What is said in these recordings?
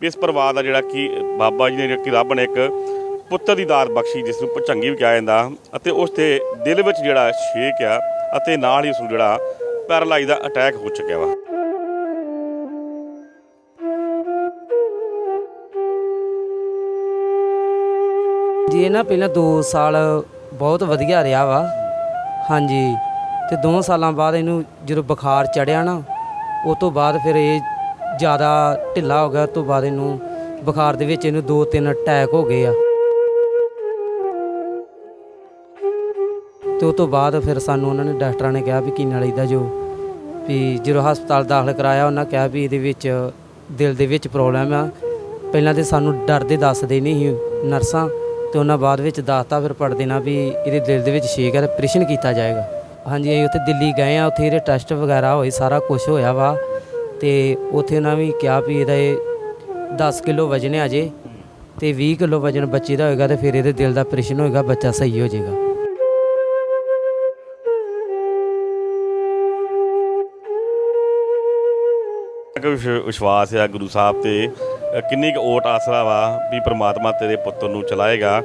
ਵੀ ਇਸ ਪਰਿਵਾਰ ਦਾ ਜਿਹੜਾ ਕਿ ਬਾਬਾ ਜੀ ਨੇ ਜਿਹੜਾ ਕਿ ਰੱਬ ਨੇ ਇੱਕ ਪੁੱਤਰ ਦੀ ਦਾਤ ਬਖਸ਼ੀ, ਜਿਸ ਨੂੰ ਭੁਚੰਗੀ ਵੀ ਕਿਹਾ ਜਾਂਦਾ ਅਤੇ ਉਸ ਦੇ ਦਿਲ ਵਿੱਚ ਜਿਹੜਾ ਛੇਕ ਆ ਅਤੇ ਨਾਲ ਹੀ ਉਸ ਨੂੰ ਜਿਹੜਾ ਪੈਰਾਲਾਈਜ਼ ਦਾ ਅਟੈਕ ਹੋ ਚੁੱਕਿਆ ਵਾ। ਜੀ, ਇਹ ਨਾ ਪਹਿਲਾਂ 2 ਸਾਲ ਬਹੁਤ ਵਧੀਆ ਰਿਹਾ ਵਾ। ਹਾਂਜੀ, ਤੇ 2 ਸਾਲਾਂ ਬਾਅਦ ਇਹਨੂੰ ਜਦੋਂ ਬੁਖਾਰ ਚੜਿਆ ਨਾ, ਉਹ ਤੋਂ ਬਾਅਦ ਫਿਰ ਇਹ ਜ਼ਿਆਦਾ ਢਿੱਲਾ ਹੋ ਗਿਆ, ਉਸ ਤੋਂ ਬਾਅਦ ਇਹਨੂੰ ਬੁਖਾਰ ਦੇ ਵਿੱਚ ਇਹਨੂੰ 2-3 ਅਟੈਕ ਹੋ ਗਏ ਆ। ਤੇ ਉਹ ਤੋਂ ਬਾਅਦ ਫਿਰ ਸਾਨੂੰ ਉਹਨਾਂ ਨੇ ਡਾਕਟਰਾਂ ਨੇ ਕਿਹਾ ਵੀ ਕੀ ਨਾਲੀ ਦਾ ਜੋ ਵੀ ਜਦੋਂ ਹਸਪਤਾਲ ਦਾਖਲ ਕਰਾਇਆ, ਉਹਨਾਂ ਕਿਹਾ ਵੀ ਇਹਦੇ ਵਿੱਚ ਦਿਲ ਦੇ ਵਿੱਚ ਪ੍ਰੋਬਲਮ ਆ। ਪਹਿਲਾਂ ਤੇ ਸਾਨੂੰ ਡਰਦੇ ਦੱਸਦੇ ਨਹੀਂ ਸੀ ਨਰਸਾਂ, ਤੇ ਉਹਨਾਂ ਬਾਅਦ ਵਿੱਚ ਦੱਸਤਾ, ਫਿਰ ਪੜ ਦੇਣਾ ਵੀ ਇਹਦੇ ਦਿਲ ਦੇ ਵਿੱਚ ਛੇਕ ਹੈ ਆਪਰੇਸ਼ਨ ਕੀਤਾ ਜਾਏਗਾ। ਹਾਂਜੀ, ਅਸੀਂ ਉੱਥੇ ਦਿੱਲੀ ਗਏ ਆ, ਉੱਥੇ ਇਹਦੇ ਟੈਸਟ ਵਗੈਰਾ ਹੋਏ, ਸਾਰਾ ਕੁਝ ਹੋਇਆ ਵਾ। ਤੇ ਉੱਥੇ ਉਹਨਾਂ ਵੀ ਕਿਹਾ ਵੀ ਇਹਦਾ ਇਹ 10 ਕਿਲੋ ਵਜਨ ਹੈ ਅਜੇ ਤੇ 20 ਕਿਲੋ ਵਜਨ ਬੱਚੇ ਦਾ ਹੋਏਗਾ ਤੇ ਫਿਰ ਇਹਦੇ ਦਿਲ ਦਾ ਆਪਰੇਸ਼ਨ ਹੋਏਗਾ ਬੱਚਾ ਸਹੀ ਹੋ ਜਾਏਗਾ। ਕਿ ਵਿਸ਼- ਵਿਸ਼ਵਾਸ ਆ ਗੁਰੂ ਸਾਹਿਬ ਤੇ। ਅ, ਕਿੰਨੀ ਕੁ ਓਟ ਆਸਰਾ ਵਾ ਵੀ ਪ੍ਰਮਾਤਮਾ ਤੇਰੇ ਪੁੱਤਰ ਨੂੰ ਚਲਾਏਗਾ।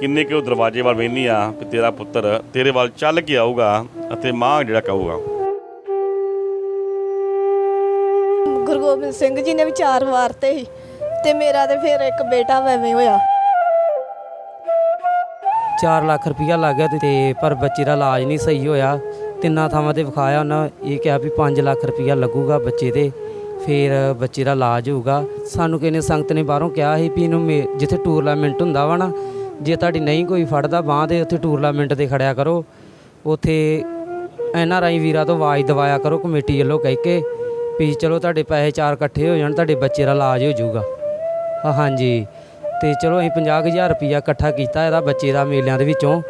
ਕਿੰਨੇ ਕੁ ਉਹ ਦਰਵਾਜ਼ੇ ਵੱਲ ਵੇਖਨੀ ਆ ਵੀ ਤੇਰਾ ਪੁੱਤਰ ਤੇਰੇ ਵੱਲ ਚੱਲ ਕੇ ਆਊਗਾ ਅਤੇ ਮਾਂ ਜਿਹੜਾ ਕਹੂਗਾ। ਗੋਬਿੰਦ ਸਿੰਘ ਜੀ ਨੇ ਵੀ ਚਾਰ ਵਾਰ ਸੀ ਤੇ ਮੇਰਾ ਤੇ ਫਿਰ ਇੱਕ ਬੇਟਾ ਵੈਵੇਂ ਹੋਇਆ। 4 ਲੱਖ ਰੁਪਇਆ ਲੱਗ ਗਿਆ ਤੇ ਪਰ ਬੱਚੇ ਦਾ ਇਲਾਜ ਨਹੀਂ ਸਹੀ ਹੋਇਆ। ਤਿੰਨਾਂ ਥਾਵਾਂ ਤੇ ਵਿਖਾਇਆ ਉਹਨਾਂ, ਇਹ ਕਿਹਾ ਵੀ 5 ਲੱਖ ਰੁਪਇਆ ਲੱਗੂਗਾ ਬੱਚੇ ਤੇ, ਫਿਰ ਬੱਚੇ ਦਾ ਇਲਾਜ ਹੋਊਗਾ। ਸਾਨੂੰ ਕਿਸੇ ਸੰਗਤ ਨੇ ਬਾਹਰੋਂ ਕਿਹਾ ਸੀ ਵੀ ਇਹਨੂੰ ਮੇ- ਜਿੱਥੇ ਟੂਰਨਾਮੈਂਟ ਹੁੰਦਾ ਵਾ ਨਾ, ਜੇ ਤੁਹਾਡੀ ਨਹੀਂ ਕੋਈ ਫੜਦਾ ਬਾਂਹ ਤੇ ਉੱਥੇ ਟੂਰਨਾਮੈਂਟ ਤੇ ਖੜਿਆ ਕਰੋ। ਉੱਥੇ ਐਨ ਆਰ ਆਈ ਵੀਰਾਂ ਤੋਂ ਆਵਾਜ਼ ਦਵਾਇਆ ਕਰੋ, ਕਮੇਟੀ ਵੱਲੋਂ ਕਹਿ ਕੇ ਵੀ ਚਲੋ ਤੁਹਾਡੇ ਪੈਸੇ ਚਾਰ ਇਕੱਠੇ ਹੋ ਜਾਣ, ਤੁਹਾਡੇ ਬੱਚੇ ਦਾ ਇਲਾਜ ਹੋ ਜਾਊਗਾ। ਹਾਂ, ਹਾਂਜੀ। ਤੇ ਚਲੋ ਅਸੀਂ 50000 ਰੁਪਇਆ ਇਕੱਠਾ ਕੀਤਾ ਇਹਦਾ ਬੱਚੇ ਦਾ ਮੇਲਿਆਂ ਦੇ ਵਿੱਚੋਂ।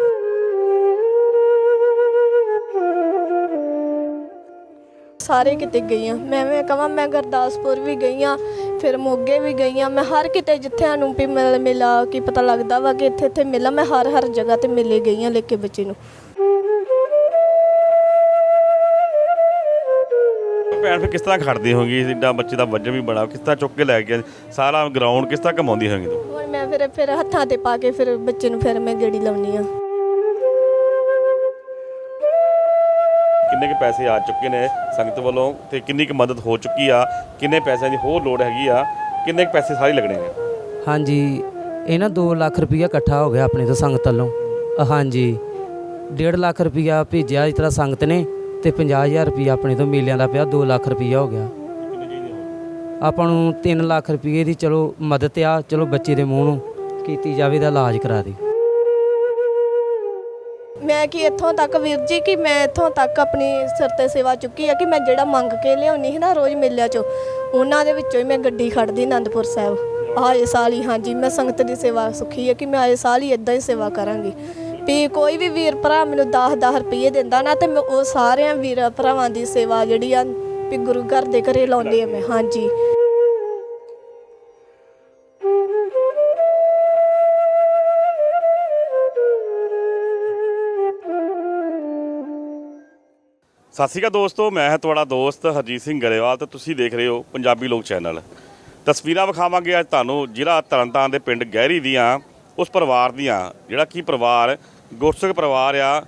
ਸਾਰੇ ਕਿਤੇ ਗਈ ਆ ਮੈਂ ਵੀ ਕਹਾਂ, ਮੈਂ ਗੁਰਦਾਸਪੁਰ ਵੀ ਗਈ ਆ ਫਿਰ ਮੋਗੇ ਵੀ ਗਈ ਆ ਮੈਂ ਹਰ ਕਿਤੇ ਜਿੱਥੇ ਸਾਨੂੰ ਵੀ ਮਿਲ ਮਿਲਾ ਕੀ ਪਤਾ ਲੱਗਦਾ ਵਾ ਕਿ ਇੱਥੇ ਇੱਥੇ ਮਿਲਾ, ਮੈਂ ਹਰ ਹਰ ਜਗ੍ਹਾ ਤੇ ਮਿਲੇ ਗਈ ਆ ਲੈ ਕੇ ਬੱਚੇ ਨੂੰ। ਭੈਣ ਫਿਰ ਕਿਸ ਤਰ੍ਹਾਂ ਖੜਦੀ ਹੋਗੀ ਜਿੱਦਾਂ ਬੱਚੇ ਦਾ ਵਜਨ ਵੀ ਬੜਾ ਕਿਸ ਤਰ੍ਹਾਂ ਚੁੱਕ ਕੇ ਲੈ ਗਿਆ? ਸਾਰਾ ਗਰਾਊਂਡ ਕਿਸ ਤਰ੍ਹਾਂ ਕਮਾਉਂਦੀ ਹੋਗੀ ਤੂੰ? ਹੁਣ ਮੈਂ ਫਿਰ ਫਿਰ ਹੱਥਾਂ ਤੇ ਪਾ ਕੇ ਫਿਰ ਬੱਚੇ ਨੂੰ ਫਿਰ ਮੈਂ ਗੇੜੀ ਲਾਉਣੀ ਆ ਕਿੰਨੇ ਕੁ ਪੈਸੇ ਆ ਚੁੱਕੇ ਨੇ ਸੰਗਤ ਵੱਲੋਂ ਤੇ ਕਿੰਨੀ ਕੁ ਮਦਦ ਹੋ ਚੁੱਕੀ ਆ? ਕਿੰਨੇ ਪੈਸਿਆਂ ਦੀ ਹੋਰ ਲੋੜ ਹੈਗੀ ਆ? ਕਿੰਨੇ ਕੁ ਪੈਸੇ ਸਾਰੇ ਲੱਗਣੇ ਨੇ? ਹਾਂਜੀ ਇਹ ਨਾ 2 ਲੱਖ ਰੁਪਇਆ ਇਕੱਠਾ ਹੋ ਗਿਆ ਆਪਣੇ ਤੋਂ ਸੰਗਤ ਵੱਲੋਂ। ਅ, ਹਾਂਜੀ 1.5 ਲੱਖ ਰੁਪਇਆ ਭੇਜਿਆ ਇਸ ਤਰ੍ਹਾਂ ਸੰਗਤ ਨੇ। ਤੇ 50000 ਰੁਪਇਆ ਆਪਣੇ ਤੋਂ ਮੇਲਿਆਂ ਦਾ ਪਿਆ 2 ਲੱਖ ਰੁਪਇਆ ਹੋ ਗਿਆ। ਆਪਾਂ ਨੂੰ 3 ਲੱਖ ਰੁਪਏ ਦੀ ਚਲੋ ਮਦਦ ਆ, ਚਲੋ ਬੱਚੇ ਦੇ ਮੂੰਹ ਨੂੰ ਕੀਤੀ ਜਾਵੇ ਦਾ ਇਲਾਜ ਕਰਾ ਦੇ। ਮੈਂ ਕਿ ਇੱਥੋਂ ਤੱਕ ਵੀਰ ਜੀ, ਕਿ ਮੈਂ ਇੱਥੋਂ ਤੱਕ ਆਪਣੀ ਸਿਰ ਤੇ ਸੇਵਾ ਚੁੱਕੀ ਆ, ਕਿ ਮੈਂ ਜਿਹੜਾ ਮੰਗ ਕੇ ਲਿਆਉਣੀ ਸੀ ਨਾ ਰੋਜ਼ ਮੇਲਿਆਂ 'ਚੋਂ, ਉਹਨਾਂ ਦੇ ਵਿੱਚੋਂ ਹੀ ਮੈਂ ਗੱਡੀ ਖੜਦੀ ਆਨੰਦਪੁਰ ਸਾਹਿਬ। ਆਏ ਸਾਲ ਹੀ, ਹਾਂਜੀ, ਮੈਂ ਸੰਗਤ ਦੀ ਸੇਵਾ ਸੁਖੀ ਹੈ ਕਿ ਮੈਂ ਆਏ ਸਾਲ ਹੀ ਇਦਾਂ ਹੀ ਸੇਵਾ ਕਰਾਂਗੀ। ਵੀ ਕੋਈ ਵੀ ਵੀਰ ਭਰਾ ਮੈਨੂੰ 10-10 ਰੁਪਏ ਦਿੰਦਾ ਨਾ, ਤੇ ਮੈਂ ਉਹ ਸਾਰਿਆਂ ਵੀਰ ਭਰਾਵਾਂ ਦੀ ਸੇਵਾ ਜਿਹੜੀ ਆ ਵੀ ਗੁਰੂ ਘਰ ਦੇ ਘਰੇ ਲਾਉਂਦੀ ਆ ਮੈਂ, ਹਾਂਜੀ। ਸਤਿ ਸ਼੍ਰੀ ਅਕਾਲ ਦੋਸਤੋ, ਮੈਂ ਹਾਂ ਤੁਹਾਡਾ ਦੋਸਤ ਹਰਜੀਤ ਸਿੰਘ ਗਰੇਵਾਲ ਤੇ ਤੁਸੀਂ ਦੇਖ ਰਹੇ ਹੋ ਪੰਜਾਬੀ ਲੋਕ ਚੈਨਲ। ਤਸਵੀਰਾਂ ਵਿਖਾਵਾਂਗੇ ਅੱਜ ਤੁਹਾਨੂੰ ਜ਼ਿਲ੍ਹਾ ਤਰਨਤਾਰਨ ਦੇ ਪਿੰਡ ਗਹਿਰੀ ਦੀਆਂ, ਉਸ ਪਰਿਵਾਰ ਦੀਆਂ, ਜਿਹੜਾ ਕੀ ਪਰਿਵਾਰ ਗੁਰਸਿੱਖ ਪਰਿਵਾਰ ਆ,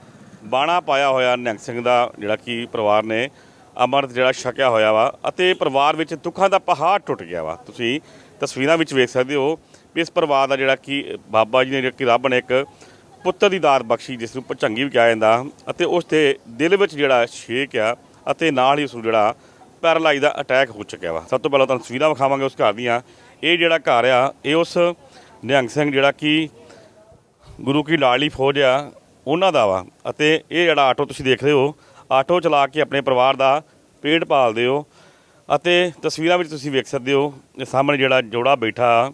ਬਾਣਾ ਪਾਇਆ ਹੋਇਆ ਨਿਹੰਗ ਸਿੰਘ ਦਾ, ਜਿਹੜਾ ਕਿ ਪਰਿਵਾਰ ਨੇ ਅਮਰਤ ਜਿਹੜਾ ਛਕਿਆ ਹੋਇਆ ਵਾ, ਅਤੇ ਪਰਿਵਾਰ ਵਿੱਚ ਦੁੱਖਾਂ ਦਾ ਪਹਾੜ ਟੁੱਟ ਗਿਆ ਵਾ। ਤੁਸੀਂ ਤਸਵੀਰਾਂ ਵਿੱਚ ਵੇਖ ਸਕਦੇ ਹੋ ਵੀ ਇਸ ਪਰਿਵਾਰ ਦਾ ਜਿਹੜਾ ਕਿ ਬਾਬਾ ਜੀ ਨੇ, ਜਿਹੜਾ ਕਿ ਰੱਬ ਨੇ ਇੱਕ ਪੁੱਤਰ ਦੀ ਦਾਤ ਬਖਸ਼ੀ, ਜਿਸ ਨੂੰ ਭੁਚੰਗੀ ਵੀ ਕਿਹਾ ਜਾਂਦਾ, ਅਤੇ ਉਸ ਦੇ ਦਿਲ ਵਿੱਚ ਜਿਹੜਾ ਛੇਕ ਆ, ਅਤੇ ਨਾਲ ਹੀ ਉਸ ਨੂੰ ਜਿਹੜਾ ਪੈਰਾਲਾਈਜ਼ ਦਾ ਅਟੈਕ ਹੋ ਚੁੱਕਿਆ ਵਾ। ਸਭ ਤੋਂ ਪਹਿਲਾਂ ਤੁਹਾਨੂੰ ਤਸਵੀਰਾਂ ਵਿਖਾਵਾਂਗੇ ਉਸ ਘਰ ਦੀਆਂ। ਇਹ ਜਿਹੜਾ ਘਰ ਆ, ਇਹ ਉਸ ਨਿਹੰਗ ਸਿੰਘ ਜਿਹੜਾ ਕਿ ਗੁਰੂ ਕੀ ਲਾਡਲੀ ਫੌਜ ਆ, ਉਹਨਾਂ ਦਾ ਵਾ। ਅਤੇ ਇਹ ਜਿਹੜਾ ਆਟੋ ਤੁਸੀਂ ਦੇਖ ਰਹੇ ਹੋ, ਆਟੋ ਚਲਾ ਕੇ ਆਪਣੇ ਪਰਿਵਾਰ ਦਾ ਪੇਟ ਪਾਲਦੇ ਹੋ। ਅਤੇ ਤਸਵੀਰਾਂ ਵਿੱਚ ਤੁਸੀਂ ਵੇਖ ਸਕਦੇ ਹੋ, ਇਹ ਸਾਹਮਣੇ ਜਿਹੜਾ ਜੋੜਾ ਬੈਠਾ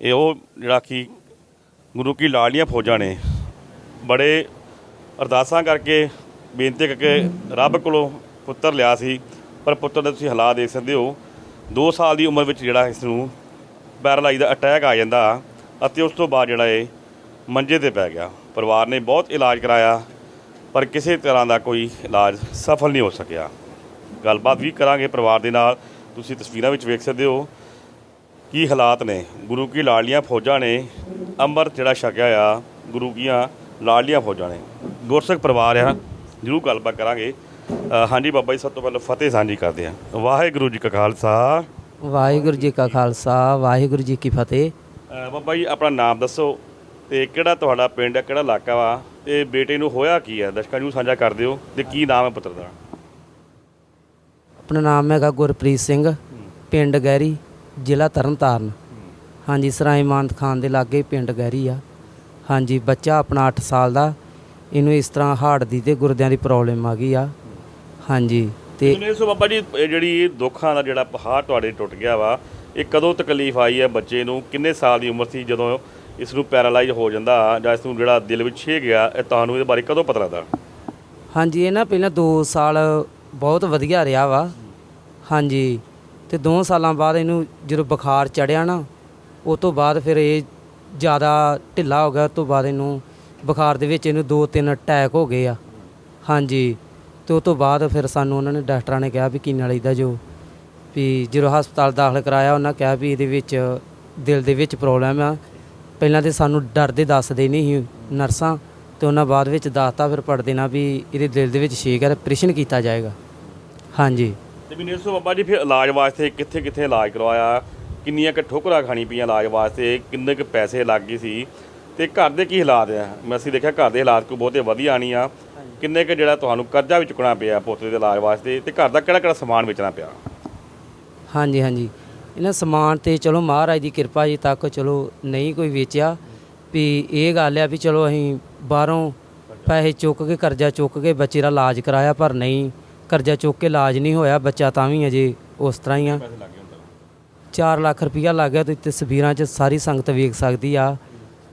ਇਹ ਉਹ ਜਿਹੜਾ ਕਿ ਗੁਰੂ ਕੀ ਲਾਡਲੀਆਂ ਫੌਜਾਂ ਨੇ। ਬੜੇ ਅਰਦਾਸਾਂ ਕਰਕੇ, ਬੇਨਤੀ ਕਰਕੇ ਰੱਬ ਕੋਲੋਂ ਪੁੱਤਰ ਲਿਆ ਸੀ। ਪਰ ਪੁੱਤਰ ਦੇ ਤੁਸੀਂ ਹਾਲਾਤ ਦੇਖ ਸਕਦੇ ਹੋ 2 ਸਾਲ ਦੀ ਉਮਰ ਵਿੱਚ ਜਿਹੜਾ ਇਸ ਨੂੰ ਪੈਰਾਲਾਈਜ਼ ਦਾ ਅਟੈਕ ਆ ਜਾਂਦਾ ਅਤੇ ਉਸ ਤੋਂ ਬਾਅਦ ਜਿਹੜਾ ਇਹ ਮੰਜੇ ਤੇ ਪੈ ਗਿਆ। ਪਰਿਵਾਰ ਨੇ ਬਹੁਤ ਇਲਾਜ ਕਰਾਇਆ ਪਰ ਕਿਸੇ ਤਰ੍ਹਾਂ ਦਾ ਕੋਈ ਇਲਾਜ ਸਫਲ ਨਹੀਂ ਹੋ ਸਕਿਆ। ਗੱਲਬਾਤ ਵੀ ਕਰਾਂਗੇ ਪਰਿਵਾਰ ਦੇ ਨਾਲ। ਤੁਸੀਂ ਤਸਵੀਰਾਂ ਵਿੱਚ ਵੇਖ ਸਕਦੇ ਹੋ ਕੀ ਹਾਲਾਤ ਨੇ। ਗੁਰੂ ਕੀ ਲਾਡਲੀਆਂ ਫੌਜਾਂ ਨੇ ਅੰਮ੍ਰਿਤ ਜਿਹੜਾ ਛਕਿਆ ਆ ਗੁਰੂ ਕੀਆਂ ਲਾਡਲੀਆਂ ਫੌਜਾਂ ਨੇ। ਗੁਰਸਿੱਖ ਪਰਿਵਾਰ ਆ ਜਰੂਰ ਗੱਲਬਾਤ ਕਰਾਂਗੇ। ਹਾਂਜੀ ਬਾਬਾ ਜੀ ਸਭ ਤੋਂ ਪਹਿਲਾਂ ਫਤਿਹ ਸਾਂਝੀ ਕਰਦੇ ਆ ਵਾਹਿਗੁਰੂ ਜੀ ਕਾ ਖਾਲਸਾ। ਵਾਹਿਗੁਰੂ ਜੀ ਕਾ ਖਾਲਸਾ ਵਾਹਿਗੁਰੂ ਜੀ ਕੀ ਫਤਿਹ। ਬਾਬਾ ਜੀ ਆਪਣਾ ਨਾਮ ਦੱਸੋ। ਤੇ ਕਿਹੜਾ ਤੁਹਾਡਾ ਪਿੰਡ ਹੈ ਕਿਹੜਾ ਇਲਾਕਾ ਵਾ? ਤੇ ਬੇਟੇ ਨੂੰ ਹੋਇਆ ਕੀ ਹੈ? ਦਰਸ਼ਕਾਂ ਨੂੰ ਸਾਂਝਾ ਕਰ ਦਿਓ ਤੇ ਕੀ ਨਾਮ ਹੈ ਪੁੱਤਰ ਦਾ? ਆਪਣਾ ਨਾਮ ਹੈਗਾ ਗੁਰਪ੍ਰੀਤ ਸਿੰਘ ਪਿੰਡ ਗਹਿਰੀ ਜ਼ਿਲ੍ਹਾ ਤਰਨਤਾਰਨ। ਹਾਂਜੀ ਸਰਾਏ ਮਾਨਤ ਖਾਨ ਦੇ ਲਾਗੇ ਪਿੰਡ ਗਹਿਰੀ ਆ। ਹਾਂਜੀ ਬੱਚਾ ਆਪਣਾ 8 ਸਾਲ ਦਾ ਇਹਨੂੰ ਇਸ ਤਰ੍ਹਾਂ ਹਾਰਟ ਦੀ ਤੇ ਗੁਰਦਿਆਂ ਦੀ ਪ੍ਰੋਬਲਮ ਆ ਗਈ ਆ। ਹਾਂਜੀ ਤੇ ਤੇ ਸੋ ਬਾਬਾ ਜੀ ਇਹ ਜਿਹੜੀ ਇਹ ਦੁੱਖਾਂ ਦਾ ਜਿਹੜਾ ਪਹਾੜ ਤੁਹਾਡੇ ਟੁੱਟ ਗਿਆ ਵਾ ਇਹ ਕਦੋਂ ਤਕਲੀਫ ਆਈ ਹੈ ਬੱਚੇ ਨੂੰ? ਕਿੰਨੇ ਸਾਲ ਦੀ ਉਮਰ ਸੀ ਜਦੋਂ ਇਸ ਨੂੰ ਪੈਰਾਲਾਈਜ਼ ਹੋ ਜਾਂਦਾ ਜਾਂ ਇਸ ਨੂੰ ਜਿਹੜਾ ਦਿਲ ਵਿੱਚ ਛੇ ਗਿਆ, ਇਹ ਤੁਹਾਨੂੰ ਇਹਦੇ ਬਾਰੇ ਕਦੋਂ ਪਤਾ ਲੱਗਦਾ? ਹਾਂਜੀ, ਇਹ ਨਾ ਪਹਿਲਾਂ 2 ਸਾਲ ਬਹੁਤ ਵਧੀਆ ਰਿਹਾ ਵਾ। ਹਾਂਜੀ, ਤੇ 2 ਸਾਲਾਂ ਬਾਅਦ ਇਹਨੂੰ ਜਦੋਂ ਬੁਖਾਰ ਚੜਿਆ ਨਾ, ਉਹ ਤੋਂ ਬਾਅਦ ਫਿਰ ਇਹ ਜ਼ਿਆਦਾ ਢਿੱਲਾ ਹੋ ਗਿਆ, ਉਹ ਤੋਂ ਬਾਅਦ ਇਹਨੂੰ ਬੁਖਾਰ ਦੇ ਵਿੱਚ ਇਹਨੂੰ 2-3 ਅਟੈਕ ਹੋ ਗਏ ਆ। ਹਾਂਜੀ, ਤੇ ਉਹ ਤੋਂ ਬਾਅਦ ਫਿਰ ਸਾਨੂੰ ਉਹਨਾਂ ਨੇ ਡਾਕਟਰਾਂ ਨੇ ਕਿਹਾ ਵੀ ਕੀ ਨਾਲੀ ਦਾ ਜੋ, ਵੀ ਜਦੋਂ ਹਸਪਤਾਲ ਦਾਖਲ ਕਰਾਇਆ, ਉਹਨਾਂ ਕਿਹਾ ਵੀ ਇਹਦੇ ਵਿੱਚ ਦਿਲ ਦੇ ਵਿੱਚ ਪ੍ਰੋਬਲਮ ਆ। ਪਹਿਲਾਂ ਤੇ ਸਾਨੂੰ ਡਰਦੇ ਦੱਸਦੇ ਨਹੀਂ ਸੀ ਨਰਸਾਂ ਤੇ ਉਹਨਾਂ ਬਾਅਦ ਵਿੱਚ ਦੱਸਤਾ ਫਿਰ ਪੜਦੇ ਨਾ ਵੀ ਇਹਦੇ ਦਿਲ ਦੇ ਵਿੱਚ ਛੇਕ ਹੈ ਆਪਰੇਸ਼ਨ ਕੀਤਾ ਜਾਏਗਾ। ਹਾਂਜੀ। ਤੇ ਮੈਨੂੰ ਸੋ ਬਾਬਾ ਜੀ ਫਿਰ ਇਲਾਜ ਵਾਸਤੇ ਕਿੱਥੇ ਕਿੱਥੇ ਇਲਾਜ ਕਰਵਾਇਆ? ਕਿੰਨੀਆਂ ਕੁ ਠੋਕਰਾਂ ਖਾਣੀ ਪਈਆਂ ਇਲਾਜ ਵਾਸਤੇ? ਕਿੰਨੇ ਕੁ ਪੈਸੇ ਲੱਗ ਗਏ ਸੀ? ਤੇ ਘਰ ਦੇ ਕੀ ਹਾਲਾਤ ਆ? ਮੈਂ ਅਸੀਂ ਦੇਖਿਆ ਘਰ ਦੇ ਹਾਲਾਤ ਕੋਈ ਬਹੁਤੇ ਵਧੀਆ ਨਹੀਂ ਆ। ਕਿੰਨੇ ਕੁ ਜਿਹੜਾ ਤੁਹਾਨੂੰ ਕਰਜ਼ਾ ਵੀ ਚੁੱਕਣਾ ਪਿਆ ਪੋਤੇ ਦੇ ਇਲਾਜ ਵਾਸਤੇ? ਤੇ ਘਰ ਦਾ ਕਿਹੜਾ ਕਿਹੜਾ ਸਮਾਨ ਵੇਚਣਾ ਪਿਆ? ਹਾਂਜੀ ਹਾਂਜੀ। ਇਹਨਾਂ ਸਮਾਨ ਤੇ ਚਲੋ ਮਹਾਰਾਜ ਦੀ ਕਿਰਪਾ ਜੀ ਤੱਕ ਚਲੋ ਨਹੀਂ ਕੋਈ ਵੇਚਿਆ। ਵੀ ਇਹ ਗੱਲ ਆ ਵੀ ਚਲੋ ਅਸੀਂ ਬਾਹਰੋਂ ਪੈਸੇ ਚੁੱਕ ਕੇ, ਕਰਜ਼ਾ ਚੁੱਕ ਕੇ ਬੱਚੇ ਦਾ ਇਲਾਜ ਕਰਾਇਆ, ਪਰ ਨਹੀਂ, ਕਰਜ਼ਾ ਚੁੱਕ ਕੇ ਇਲਾਜ ਨਹੀਂ ਹੋਇਆ, ਬੱਚਾ ਤਾਂ ਵੀ ਅਜੇ ਉਸ ਤਰ੍ਹਾਂ ਹੀ ਆ। ਪੈਸੇ 4 ਲੱਖ ਰੁਪਈਆ ਲੱਗ ਗਿਆ ਤੁਸੀਂ ਤਸਵੀਰਾਂ 'ਚ ਸਾਰੀ ਸੰਗਤ ਵੇਖ ਸਕਦੀ ਆ।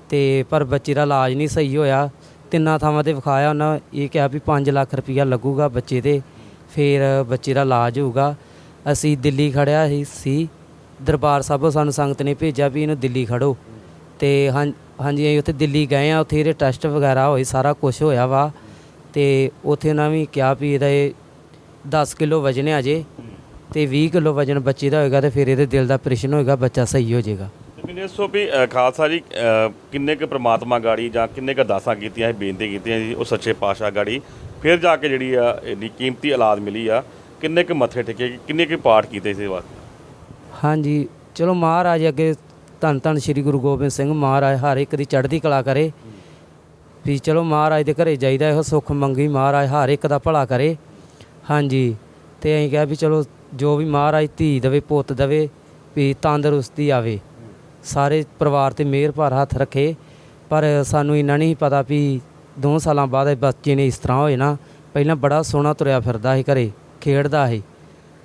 ਤੇ ਪਰ ਬੱਚੇ ਦਾ ਇਲਾਜ ਨਹੀਂ ਸਹੀ ਹੋਇਆ। ਤਿੰਨਾਂ ਥਾਵਾਂ ਤੇ ਵਿਖਾਇਆ ਉਹਨਾਂ, ਇਹ ਕਿਹਾ ਵੀ 5 ਲੱਖ ਰੁਪਈਆ ਲੱਗੂਗਾ ਬੱਚੇ ਤੇ ਫਿਰ ਬੱਚੇ ਦਾ ਇਲਾਜ ਹੋਊਗਾ। ਅਸੀਂ ਦਿੱਲੀ ਖੜਿਆ ਸੀ ਸੀ। ਦਰਬਾਰ ਸਾਹਿਬੋਂ ਸਾਨੂੰ ਸੰਗਤ ਨੇ ਭੇਜਿਆ ਵੀ ਇਹਨੂੰ ਦਿੱਲੀ ਖੜੋ। ਤੇ ਹਾਂ ਹਾਂਜੀ, ਅਸੀਂ ਉੱਥੇ ਦਿੱਲੀ ਗਏ ਆ, ਉੱਥੇ ਇਹਦੇ ਟੈਸਟ ਵਗੈਰਾ ਹੋਏ, ਸਾਰਾ ਕੁਝ ਹੋਇਆ ਵਾ। ਤੇ ਉੱਥੇ ਉਹਨਾਂ ਵੀ ਕਿਹਾ ਵੀ ਇਹਦਾ ਇਹ 10 ਕਿਲੋ ਵਜਨ ਹੈ ਅਜੇ ਤੇ 20 ਕਿਲੋ ਵਜਨ ਬੱਚੇ ਦਾ ਹੋਏਗਾ ਤੇ ਫਿਰ ਇਹਦੇ ਦਿਲ ਦਾ ਆਪਰੇਸ਼ਨ ਹੋਏਗਾ, ਬੱਚਾ ਸਹੀ ਹੋ ਜਾਏਗਾ। ਮੈਨੂੰ ਦੱਸੋ ਵੀ ਖਾਲਸਾ ਜੀ ਕਿੰਨੇ ਕੁ ਪ੍ਰਮਾਤਮਾ ਗਾੜੀ ਜਾਂ ਕਿੰਨੇ ਕੁ ਦਾਸਾਂ ਕੀਤੀਆਂ ਸੀ ਬੇਨਤੀ ਕੀਤੀਆਂ ਜੀ, ਉਹ ਸੱਚੇ ਪਾਤਸ਼ਾਹ ਗਾੜੀ। ਫਿਰ ਜਾ ਕੇ ਜਿਹੜੀ ਆ, ਇੰਨੀ ਕੀਮਤੀ ਔਲਾਦ ਮਿਲੀ ਆ, ਕਿੰਨੇ ਕੁ ਮੱਥੇ ਟੇਕੇ, ਕਿੰਨੇ ਕੁ ਪਾਠ ਕੀਤੇ ਇਸ ਵਾਸਤੇ ਹਾਂਜੀ, ਚਲੋ ਮਹਾਰਾਜ ਅੱਗੇ ਧੰਨ ਧੰਨ ਸ੍ਰੀ ਗੁਰੂ ਗੋਬਿੰਦ ਸਿੰਘ ਮਹਾਰਾਜ ਹਰ ਇੱਕ ਦੀ ਚੜ੍ਹਦੀ ਕਲਾ ਕਰੇ। ਵੀ ਚਲੋ ਮਹਾਰਾਜ ਦੇ ਘਰੇ ਜਾਈਦਾ, ਇਹੋ ਸੁੱਖ ਮੰਗੀ ਮਹਾਰਾਜ ਹਰ ਇੱਕ ਦਾ ਭਲਾ ਕਰੇ। ਹਾਂਜੀ, ਤੇ ਅਸੀਂ ਕਿਹਾ ਵੀ ਚਲੋ ਜੋ ਵੀ ਮਹਾਰਾਜ ਧੀ ਦੇਵੇ, ਪੁੱਤ ਦੇਵੇ, ਵੀ ਤੰਦਰੁਸਤੀ ਆਵੇ। ਸਾਰੇ ਪਰਿਵਾਰ ਤੇ ਮਿਹਰ ਭਰ ਹੱਥ ਰੱਖੇ। ਪਰ ਸਾਨੂੰ ਇੰਨਾ ਨਹੀਂ ਪਤਾ ਵੀ ਦੋ ਸਾਲਾਂ ਬਾਅਦ ਇਹ ਬੱਚੇ ਨੇ ਇਸ ਤਰ੍ਹਾਂ ਹੋਏ ਨਾ। ਪਹਿਲਾਂ ਬੜਾ ਸੋਹਣਾ ਤੁਰਿਆ ਫਿਰਦਾ ਸੀ ਘਰੇ, ਖੇਡਦਾ ਸੀ।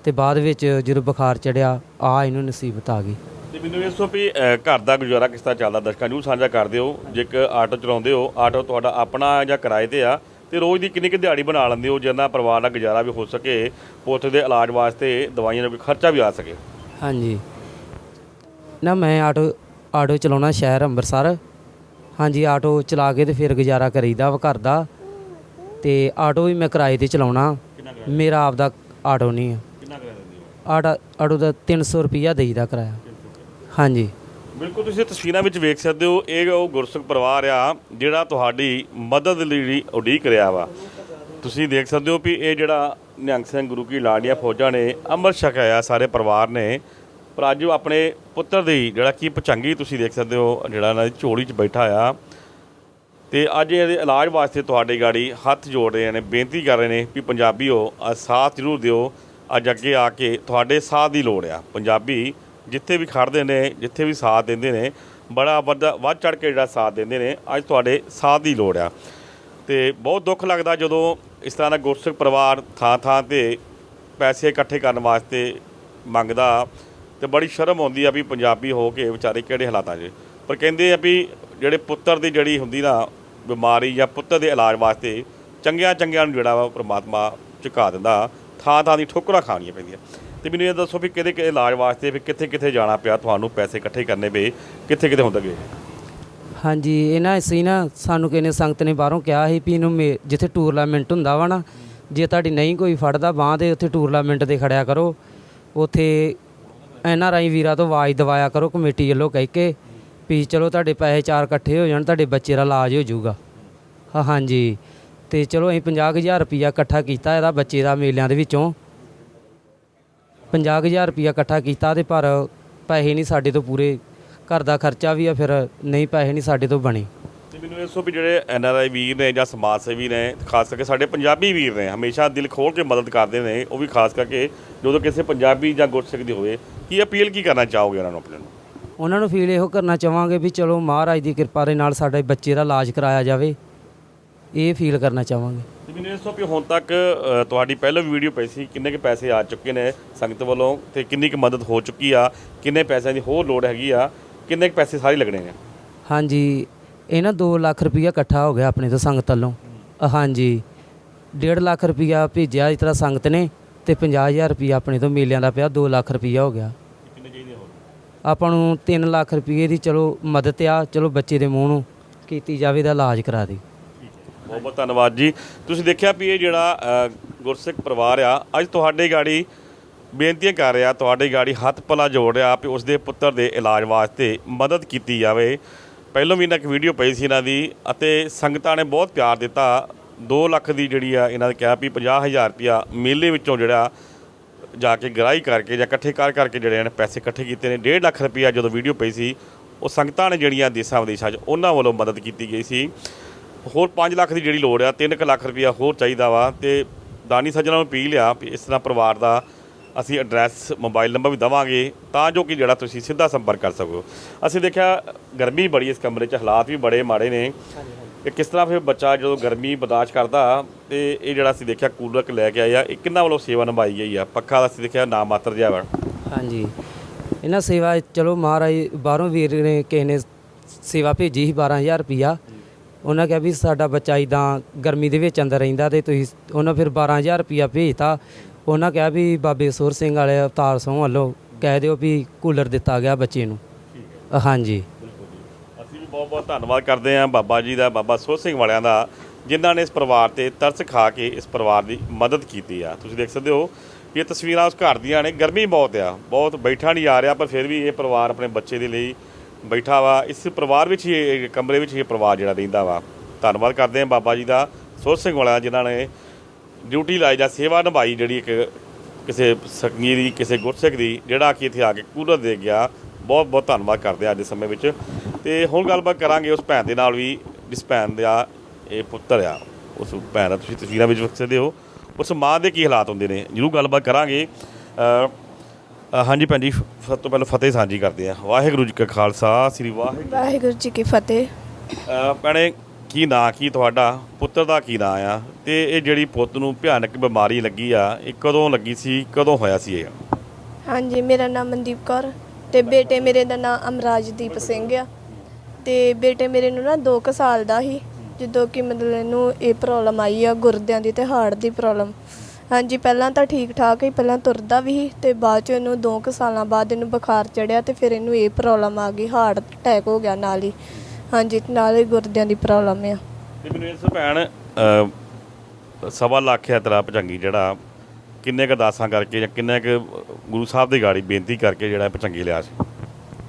ਤੇ ਬਾਅਦ ਵਿੱਚ ਜਦੋਂ ਬੁਖਾਰ ਚੜਿਆ ਆ ਇਹਨੂੰ ਨਸੀਬਤ ਆ ਗਈ। ਤੇ ਮੈਨੂੰ ਇਹ ਦੱਸੋ ਵੀ ਘਰ ਦਾ ਗੁਜ਼ਾਰਾ ਕਿਸ ਤਰ੍ਹਾਂ ਚੱਲਦਾ? ਦਰਸ਼ਕਾਂ ਨੂੰ ਸਾਂਝਾ ਕਰ ਦਿਓ। ਜੇ ਇੱਕ ਆਟੋ ਚਲਾਉਂਦੇ ਹੋ ਆਟੋ ਤੁਹਾਡਾ ਆਪਣਾ ਜਾਂ ਕਿਰਾਏ ਤੇ ਆ ਤੇ ਰੋਜ਼ ਦੀ ਕਿੰਨੀ ਕੁ ਦਿਹਾੜੀ ਬਣਾ ਲੈਂਦੇ ਹੋ ਜਿੰਨਾ ਪਰਿਵਾਰ ਦਾ ਗੁਜ਼ਾਰਾ ਵੀ ਹੋ ਸਕੇ ਪੁੱਤ ਦੇ ਇਲਾਜ ਵਾਸਤੇ ਦਵਾਈਆਂ ਦਾ ਵੀ ਖਰਚਾ ਵੀ ਆ ਸਕੇ? ਹਾਂਜੀ। ਨਾ ਮੈਂ ਆਟੋ ਆਟੋ ਚਲਾਉਣਾ ਸ਼ਹਿਰ ਅੰਮ੍ਰਿਤਸਰ। ਹਾਂਜੀ ਆਟੋ ਚਲਾ ਕੇ ਤੇ ਫਿਰ ਗੁਜ਼ਾਰਾ ਕਰੀਦਾ ਵਾ ਘਰ ਦਾ। ਤੇ ਆਟੋ ਵੀ ਮੈਂ ਕਿਰਾਏ ਤੇ ਚਲਾਉਣਾ। ਮੇਰਾ ਆਪਦਾ ਆਟੋ ਨਹੀਂ ਆ। ਹੋ ਆਟਾ ਆਟੋ ਦਾ 300 ਰੁਪਈਆ ਦੇਈਦਾ ਕਿਰਾਇਆ। ਹਾਂਜੀ। ਬਿਲਕੁਲ, ਤੁਸੀਂ ਤਸਵੀਰਾਂ ਵਿੱਚ ਵੇਖ ਸਕਦੇ ਹੋ, ਇਹ ਉਹ ਗੁਰਸਿੱਖ ਪਰਿਵਾਰ ਆ, ਜਿਹੜਾ ਤੁਹਾਡੀ ਮਦਦ ਲਈ ਜਿਹੜੀ ਉਡੀਕ ਰਿਹਾ ਵਾ। ਤੁਸੀਂ ਦੇਖ ਸਕਦੇ ਹੋ ਵੀ ਇਹ ਜਿਹੜਾ ਨਿਹੰਗ ਸਿੰਘ ਗੁਰੂ ਕੀ ਲਾਡੀਆਂ ਫੌਜਾਂ ਨੇ ਅੰਮ੍ਰਿਤ ਛਕਿਆ ਆ ਸਾਰੇ ਪਰਿਵਾਰ ਨੇ। ਪਰ ਅੱਜ ਉਹ ਆਪਣੇ ਪੁੱਤਰ ਦੀ ਜਿਹੜਾ ਕੀ ਪਚੰਗੀ ਤੁਸੀਂ ਦੇਖ ਸਕਦੇ ਹੋ, ਜਿਹੜਾ ਇਹਨਾਂ ਦੀ ਝੋਲੀ 'ਚ ਬੈਠਾ ਆ। ਤੇ ਅੱਜ ਇਹਦੇ ਇਲਾਜ ਵਾਸਤੇ ਤੁਹਾਡੀ ਗਾੜੀ ਹੱਥ ਜੋੜ ਰਹੇ ਨੇ, ਬੇਨਤੀ ਕਰ ਰਹੇ ਨੇ ਵੀ ਪੰਜਾਬੀਓ, ਆਹ ਸਾਥ ਜ਼ਰੂਰ ਦਿਓ। ਅੱਜ ਅੱਗੇ ਆ ਕੇ ਤੁਹਾਡੇ ਸਾਥ ਦੀ ਲੋੜ ਆ। ਪੰਜਾਬੀ ਜਿੱਥੇ ਵੀ ਖੜਦੇ ਨੇ, ਜਿੱਥੇ ਵੀ ਸਾਥ ਦਿੰਦੇ ਨੇ, ਬੜਾ ਵੱਡਾ ਵੱਧ ਚੜ ਕੇ ਜਿਹੜਾ ਸਾਥ ਦਿੰਦੇ ਨੇ, ਅੱਜ ਤੁਹਾਡੇ ਸਾਥ ਦੀ ਲੋੜ ਆ। ਤੇ ਬਹੁਤ ਦੁੱਖ ਲੱਗਦਾ ਜਦੋਂ ਇਸ ਤਰ੍ਹਾਂ ਦਾ ਗੁਰਸਿੱਖ ਪਰਿਵਾਰ ਥਾਂ ਥਾਂ ਤੇ ਪੈਸੇ ਇਕੱਠੇ ਕਰਨ ਵਾਸਤੇ ਮੰਗਦਾ ਤੇ ਬੜੀ ਸ਼ਰਮ ਆਉਂਦੀ ਆ ਵੀ ਪੰਜਾਬੀ ਹੋ ਕੇ ਵਿਚਾਰੇ ਕਿਹੜੇ ਹਾਲਾਤਾਂ 'ਚ। ਪਰ ਕਹਿੰਦੇ ਆ ਵੀ ਜਿਹੜੇ ਪੁੱਤਰ ਦੀ ਜਿਹੜੀ ਹੁੰਦੀ ਨਾ ਬਿਮਾਰੀ ਜਾਂ ਪੁੱਤਰ ਦੇ ਇਲਾਜ ਵਾਸਤੇ ਚੰਗਿਆਂ ਚੰਗਿਆਂ ਨੂੰ ਜਿਹੜਾ ਵਾ ਪ੍ਰਮਾਤਮਾ ਝੁਕਾ ਦਿੰਦਾ। ਥਾਂ ਥਾਂ ਦੀ ਠੋਕਰਾਂ ਖਾਣੀਆਂ ਪੈਂਦੀਆਂ। ਤੇ ਮੈਨੂੰ ਇਹ ਦੱਸੋ ਵੀ ਕਿਹਦੇ ਕਿਹਦੇ ਇਲਾਜ ਵਾਸਤੇ ਵੀ ਕਿੱਥੇ ਕਿੱਥੇ ਜਾਣਾ ਪਿਆ, ਤੁਹਾਨੂੰ ਪੈਸੇ ਇਕੱਠੇ ਕਰਨੇ ਪਏ, ਕਿੱਥੇ ਕਿੱਥੇ ਹੁੰਦਾ ਗਏ ਹਾਂਜੀ, ਇਹ ਨਾ ਅਸੀਂ ਨਾ ਸਾਨੂੰ ਕਿਸੇ ਨੇ ਸੰਗਤ ਨੇ ਬਾਹਰੋਂ ਕਿਹਾ ਸੀ ਵੀ ਇਹਨੂੰ ਮੇ- ਜਿੱਥੇ ਟੂਰਨਾਮੈਂਟ ਹੁੰਦਾ ਵਾ ਨਾ, ਜੇ ਤੁਹਾਡੀ ਨਹੀਂ ਕੋਈ ਫੜਦਾ ਬਾਂਹ ਦੇ ਉੱਥੇ ਟੂਰਨਾਮੈਂਟ ਦੇ ਖੜਿਆ ਕਰੋ। ਉੱਥੇ ਐਨ ਆਰ ਆਈ ਵੀਰਾਂ ਤੋਂ ਆਵਾਜ਼ ਦਵਾਇਆ ਕਰੋ, ਕਮੇਟੀ ਵੱਲੋਂ ਕਹਿ ਕੇ ਵੀ ਚਲੋ ਤੁਹਾਡੇ ਪੈਸੇ ਚਾਰ ਇਕੱਠੇ ਹੋ ਜਾਣ, ਤੁਹਾਡੇ ਬੱਚੇ ਦਾ ਇਲਾਜ ਹੋ ਜਾਊਗਾ। ਹਾਂ, ਹਾਂਜੀ। ਤੇ ਚਲੋ ਅਸੀਂ 50000 ਰੁਪਇਆ ਇਕੱਠਾ ਕੀਤਾ ਇਹਦਾ ਬੱਚੇ ਦਾ ਮੇਲਿਆਂ ਦੇ ਵਿੱਚੋਂ। 50000 ਰੁਪਇਆ ਇਕੱਠਾ ਕੀਤਾ ਤੇ ਪਰ ਪੈਸੇ ਨਹੀਂ ਸਾਡੇ ਤੋਂ ਪੂਰੇ। ਘਰ ਦਾ ਖਰਚਾ ਵੀ ਆ ਫਿਰ ਨਹੀਂ ਪੈਸੇ ਨਹੀਂ ਸਾਡੇ ਤੋਂ ਬਣੇ। ਤੇ ਮੈਨੂੰ ਤੋਂ ਵੀ ਜਿਹੜੇ ਐਨ ਆਰ ਆਈ ਵੀਰ ਨੇ ਜਾਂ ਸਮਾਜ ਸੇਵੀ ਨੇ ਖਾਸ ਕਰਕੇ ਸਾਡੇ ਪੰਜਾਬੀ ਵੀਰ ਨੇ ਹਮੇਸ਼ਾ ਦਿਲ ਖੋਲ ਕੇ ਮਦਦ ਕਰਦੇ ਨੇ ਉਹ ਵੀ ਖਾਸ ਕਰਕੇ ਜਦੋਂ ਕਿਸੇ ਪੰਜਾਬੀ ਜਾਂ ਗੁਰਸਿੱਖ ਦੀ ਹੋਵੇ ਕੀ ਅਪੀਲ ਕੀ ਕਰਨਾ ਚਾਹੋਗੇ ਉਹਨਾਂ ਨੂੰ ਆਪਣੇ ਨੂੰ? ਉਹਨਾਂ ਨੂੰ ਫੀਲ ਇਹੋ ਕਰਨਾ ਚਾਹਾਂਗੇ ਵੀ ਚਲੋ ਮਹਾਰਾਜ ਦੀ ਕਿਰਪਾ ਦੇ ਨਾਲ ਸਾਡੇ ਬੱਚੇ ਦਾ ਇਲਾਜ ਕਰਾਇਆ ਜਾਵੇ। ਇਹ ਫੀਲ ਕਰਨਾ ਚਾਹਾਂਗੇ। ਤੇ ਮੈਨੂੰ ਇਸ ਤੋਂ ਵੀ ਹੁਣ ਤੱਕ ਅ, ਤੁਹਾਡੀ ਪਹਿਲਾਂ ਵੀਡੀਓ ਪਈ ਸੀ ਕਿੰਨੇ ਕੁ ਪੈਸੇ ਆ ਚੁੱਕੇ ਨੇ ਸੰਗਤ ਵੱਲੋਂ ਤੇ ਕਿੰਨੀ ਕੁ ਮਦਦ ਹੋ ਚੁੱਕੀ ਆ ਕਿੰਨੇ ਪੈਸਿਆਂ ਦੀ ਹੋਰ ਲੋੜ ਹੈਗੀ ਆ ਕਿੰਨੇ ਕੁ ਪੈਸੇ ਸਾਰੇ ਲੱਗਣੇ ਨੇ? ਹਾਂਜੀ ਇਹ ਨਾ 2 ਲੱਖ ਰੁਪਈਆ ਇਕੱਠਾ ਹੋ ਗਿਆ ਆਪਣੇ ਤੋਂ ਸੰਗਤ ਵੱਲੋਂ। ਅ, ਹਾਂਜੀ 1.5 ਲੱਖ ਰੁਪਈਆ ਭੇਜਿਆ ਇਸ ਤਰ੍ਹਾਂ ਸੰਗਤ ਨੇ ਤੇ 50000 ਰੁਪਈਆ ਆਪਣੇ ਤੋਂ ਮੇਲਿਆਂ ਦਾ ਪਿਆ 2 ਲੱਖ ਰੁਪਈਆ ਹੋ ਗਿਆ। ਕਿੰਨੇ ਚਾਹੀਦੇ ਹੋਰ? ਆਪਾਂ ਨੂੰ 3 ਲੱਖ ਰੁਪਏ ਦੀ ਚਲੋ ਮਦਦ ਆ ਚਲੋ ਬੱਚੇ ਦੇ ਮੂੰਹ ਨੂੰ ਕੀਤੀ ਜਾਵੇ ਦਾ ਇਲਾਜ ਕਰਾ ਦੇ। ਬਹੁਤ ਬਹੁਤ ਧੰਨਵਾਦ ਜੀ। ਤੁਸੀਂ ਦੇਖਿਆ ਵੀ ਇਹ ਜਿਹੜਾ ਅ, ਗੁਰਸਿੱਖ ਪਰਿਵਾਰ ਆ ਅੱਜ ਤੁਹਾਡੇ ਗਾੜੀ ਬੇਨਤੀਆਂ ਕਰ ਰਿਹਾ ਤੁਹਾਡੇ ਗਾੜੀ ਹੱਥ ਪਲਾ ਜੋੜ ਰਿਹਾ ਵੀ ਉਸਦੇ ਪੁੱਤਰ ਦੇ ਇਲਾਜ ਵਾਸਤੇ ਮਦਦ ਕੀਤੀ ਜਾਵੇ। ਪਹਿਲੋਂ ਵੀ ਇਹਨਾਂ ਇੱਕ ਵੀਡੀਓ ਪਈ ਸੀ ਇਹਨਾਂ ਦੀ ਅਤੇ ਸੰਗਤਾਂ ਨੇ ਬਹੁਤ ਪਿਆਰ ਦਿੱਤਾ। 2 ਲੱਖ ਦੀ ਜਿਹੜੀ ਆ ਇਹਨਾਂ ਨੇ ਕਿਹਾ ਵੀ 50000 ਰੁਪਇਆ ਮੇਲੇ ਵਿੱਚੋਂ ਜਿਹੜਾ ਜਾ ਕੇ ਗ੍ਰਾਈ ਕਰਕੇ ਜਾਂ ਇਕੱਠੇ ਕਰ ਕਰਕੇ ਜਿਹੜੇ ਨੇ ਪੈਸੇ ਇਕੱਠੇ ਕੀਤੇ ਨੇ। 1.5 ਲੱਖ ਰੁਪਇਆ ਜਦੋਂ ਵੀਡੀਓ ਪਈ ਸੀ ਉਹ ਸੰਗਤਾਂ ਨੇ ਜਿਹੜੀਆਂ ਦੇਸਾਂ ਵਿਦੇਸ਼ਾਂ 'ਚ ਉਹਨਾਂ ਵੱਲੋਂ ਮਦਦ ਕੀਤੀ ਗਈ ਸੀ। ਹੋਰ 5 ਲੱਖ ਦੀ ਜਿਹੜੀ ਲੋੜ ਆ 3 ਲੱਖ ਰੁਪਇਆ ਹੋਰ ਚਾਹੀਦਾ ਵਾ ਤੇ ਦਾਨੀ ਸੱਜਣਾ ਨੂੰ ਅਪੀਲ ਆ ਵੀ ਇਸ ਤਰ੍ਹਾਂ ਪਰਿਵਾਰ ਦਾ ਅਸੀਂ ਐਡਰੈਸ ਮੋਬਾਈਲ ਨੰਬਰ ਵੀ ਦਵਾਂਗੇ ਤਾਂ ਜੋ ਕਿ ਜਿਹੜਾ ਤੁਸੀਂ ਸਿੱਧਾ ਸੰਪਰਕ ਕਰ ਸਕੋ। ਅਸੀਂ ਦੇਖਿਆ ਗਰਮੀ ਬੜੀ ਇਸ ਕਮਰੇ 'ਚ, ਹਾਲਾਤ ਵੀ ਬੜੇ ਮਾੜੇ ਨੇ। ਕਿ ਕਿਸ ਤਰ੍ਹਾਂ ਫਿਰ ਬੱਚਾ ਜਦੋਂ ਗਰਮੀ ਬਰਦਾਸ਼ਤ ਕਰਦਾ ਤੇ ਇਹ ਜਿਹੜਾ ਅਸੀਂ ਦੇਖਿਆ ਕੂਲਰ ਲੈ ਕੇ ਆਇਆ, ਇਹ ਕਿੰਨਾ ਵੱਲੋਂ ਸੇਵਾ ਨਿਭਾਈ ਗਈ ਆ? ਪੱਖਾ ਦਾ ਅਸੀਂ ਦੇਖਿਆ ਨਾ ਮਾਤਰ ਜਿਹਾ ਵਾ। ਹਾਂਜੀ। ਇਹਨਾਂ ਸੇਵਾ, ਚਲੋ ਮਹਾਰਾਜ, ਬਾਹਰੋਂ ਵੀਰ ਨੇ ਕਿਸੇ ਨੇ ਸੇਵਾ ਭੇਜੀ ਸੀ 12000 ਰੁਪਿਆ ਉਹਨਾਂ ਕਿਹਾ ਵੀ ਸਾਡਾ ਬੱਚਾ ਇਦਾਂ ਗਰਮੀ ਦੇ ਵਿੱਚ ਅੰਦਰ ਰਹਿੰਦਾ ਤੇ ਤੁਸੀਂ ਉਹਨਾਂ ਫਿਰ 12000 ਰੁਪਿਆ ਭੇਜਤਾ। ਉਹਨਾਂ ਕਿਹਾ ਵੀ ਬਾਬੇ ਸੁਰ ਸਿੰਘ ਵਾਲੇ ਅਵਤਾਰ ਸਿੰਘ ਵੱਲੋਂ ਕਹਿ ਦਿਓ ਵੀ ਕੂਲਰ ਦਿੱਤਾ ਗਿਆ ਬੱਚੇ ਨੂੰ। ਹਾਂਜੀ। ਅਸੀਂ ਵੀ ਬਹੁਤ ਬਹੁਤ ਧੰਨਵਾਦ ਕਰਦੇ ਹਾਂ ਬਾਬਾ ਜੀ ਦਾ ਬਾਬਾ ਸੋਹ ਸਿੰਘ ਵਾਲਿਆਂ ਦਾ ਜਿਨ੍ਹਾਂ ਨੇ ਇਸ ਪਰਿਵਾਰ ਤੇ ਤਰਸ ਖਾ ਕੇ ਇਸ ਪਰਿਵਾਰ ਦੀ ਮਦਦ ਕੀਤੀ ਆ। ਤੁਸੀਂ ਦੇਖ ਸਕਦੇ ਹੋ ਇਹ ਤਸਵੀਰਾਂ ਉਸ ਘਰ ਦੀਆਂ ਨੇ। ਗਰਮੀ ਬਹੁਤ ਆ। ਬਹੁਤ ਬੈਠਾ ਨਹੀਂ ਆ ਰਿਹਾ ਪਰ ਫਿਰ ਵੀ ਇਹ ਪਰਿਵਾਰ ਆਪਣੇ ਬੱਚੇ ਦੇ ਲਈ ਬੈਠਾ ਵਾ, ਇਸ ਪਰਿਵਾਰ ਵਿੱਚ ਹੀ, ਇਹ ਕਮਰੇ ਵਿੱਚ ਹੀ ਇਹ ਪਰਿਵਾਰ ਜਿਹੜਾ ਰਹਿੰਦਾ ਵਾ। ਧੰਨਵਾਦ ਕਰਦੇ ਹਾਂ ਬਾਬਾ ਜੀ ਦਾ ਸੋਹ ਸਿੰਘ ਵਾਲਿਆਂ ਜਿਨ੍ਹਾਂ ਨੇ ਡਿਊਟੀ ਲਾਈ ਜਾਂ ਸੇਵਾ ਨਿਭਾਈ ਜਿਹੜੀ ਇੱਕ ਕਿਸੇ ਸੰਗੀ ਦੀ, ਕਿਸੇ ਗੁਰਸਿੱਖ ਦੀ, ਜਿਹੜਾ ਕਿ ਇੱਥੇ ਆ ਕੇ ਕੂਲਰ ਦੇ ਗਿਆ। ਬਹੁਤ ਬਹੁਤ ਧੰਨਵਾਦ ਕਰਦੇ ਹਾਂ ਅੱਜ ਦੇ ਸਮੇਂ ਵਿੱਚ। ਤੇ ਹੁਣ ਗੱਲਬਾਤ ਕਰਾਂਗੇ ਉਸ ਭੈਣ ਦੇ ਨਾਲ ਵੀ, ਜਿਸ ਭੈਣ ਦਾ ਇਹ ਪੁੱਤਰ ਆ। ਉਸ ਭੈਣ ਦਾ ਤੁਸੀਂ ਤਸਵੀਰਾਂ ਵਿੱਚ ਵੇਖ ਸਕਦੇ ਹੋ। ਉਸ ਮਾਂ ਦੇ ਕੀ ਹਾਲਾਤ ਹੁੰਦੇ ਨੇ, ਜਰੂਰ ਗੱਲਬਾਤ ਕਰਾਂਗੇ। ਅ, ਹਾਂਜੀ ਭੈਣ ਜੀ ਸਭ ਤੋਂ ਪਹਿਲਾਂ ਫਤਿਹ ਸਾਂਝੀ ਕਰਦੇ ਆ ਵਾਹਿਗੁਰੂ ਜੀ ਕਾ ਖਾਲਸਾ ਸ੍ਰੀ ਵਾਹਿਗੁਰੂ। ਵਾਹਿਗੁਰੂ ਜੀ ਕੀ ਫਤਿਹ। ਅ, ਭੈਣੇ ਕੀ ਨਾਂ ਕੀ ਤੁਹਾਡਾ? ਪੁੱਤਰ ਦਾ ਕੀ ਨਾਂ ਆ? ਤੇ ਇਹ ਜਿਹੜੀ ਪੁੱਤ ਨੂੰ ਭਿਆਨਕ ਬਿਮਾਰੀ ਲੱਗੀ ਆ ਇਹ ਕਦੋਂ ਲੱਗੀ ਸੀ ਕਦੋਂ ਹੋਇਆ ਸੀ ਇਹ? ਹਾਂਜੀ ਮੇਰਾ ਨਾਮ ਮਨਦੀਪ ਕੌਰ ਤੇ ਬੇਟੇ ਮੇਰੇ ਦਾ ਨਾਮ ਅਮਰਾਜਦੀਪ ਸਿੰਘ ਆ। ਤੇ ਬੇਟੇ ਮੇਰੇ ਨੂੰ ਨਾ 2 ਕੁ ਸਾਲ ਦਾ ਸੀ ਜਦੋਂ ਕਿ ਮਤਲਬ ਇਹਨੂੰ ਇਹ ਪ੍ਰੋਬਲਮ ਆਈ ਆ ਗੁਰਦਿਆਂ ਦੀ ਤੇ ਹਾਰਟ ਦੀ ਪ੍ਰੋਬਲਮ। ਹਾਂਜੀ ਪਹਿਲਾਂ ਤਾਂ ਠੀਕ ਠਾਕ ਹੀ ਪਹਿਲਾਂ ਤੁਰਦਾ ਵੀ ਸੀ ਤੇ ਬਾਅਦ ਚ ਇਹਨੂੰ 2 ਕੁ ਸਾਲਾਂ ਬਾਅਦ ਇਹਨੂੰ ਬੁਖਾਰ ਚੜਿਆ ਤੇ ਫਿਰ ਇਹਨੂੰ ਇਹ ਪ੍ਰੋਬਲਮ ਆ ਗਈ ਹਾਰਟ ਅਟੈਕ ਹੋ ਗਿਆ ਨਾਲ ਹੀ। ਹਾਂਜੀ ਤੇ ਨਾਲ ਹੀ ਗੁਰਦਿਆਂ ਦੀ ਪ੍ਰੋਬਲਮ ਆ। ਤੇ ਮੈਨੂੰ ਇਸ ਭੈਣ ਅ, ਸਵਾ ਲੱਖ ਹੈ ਤੇਰਾ ਭਚੰਗੀ ਜਿਹੜਾ ਕਿੰਨੇ ਕ ਦਾਸਾਂ ਕਰਕੇ ਜਾਂ ਕਿੰਨੇ ਕ ਗੁਰੂ ਸਾਹਿਬ ਦੀ ਗਾੜੀ ਬੇਨਤੀ ਕਰਕੇ ਜਿਹੜਾ ਭਚੰਗੀ ਲਿਆ ਸੀ?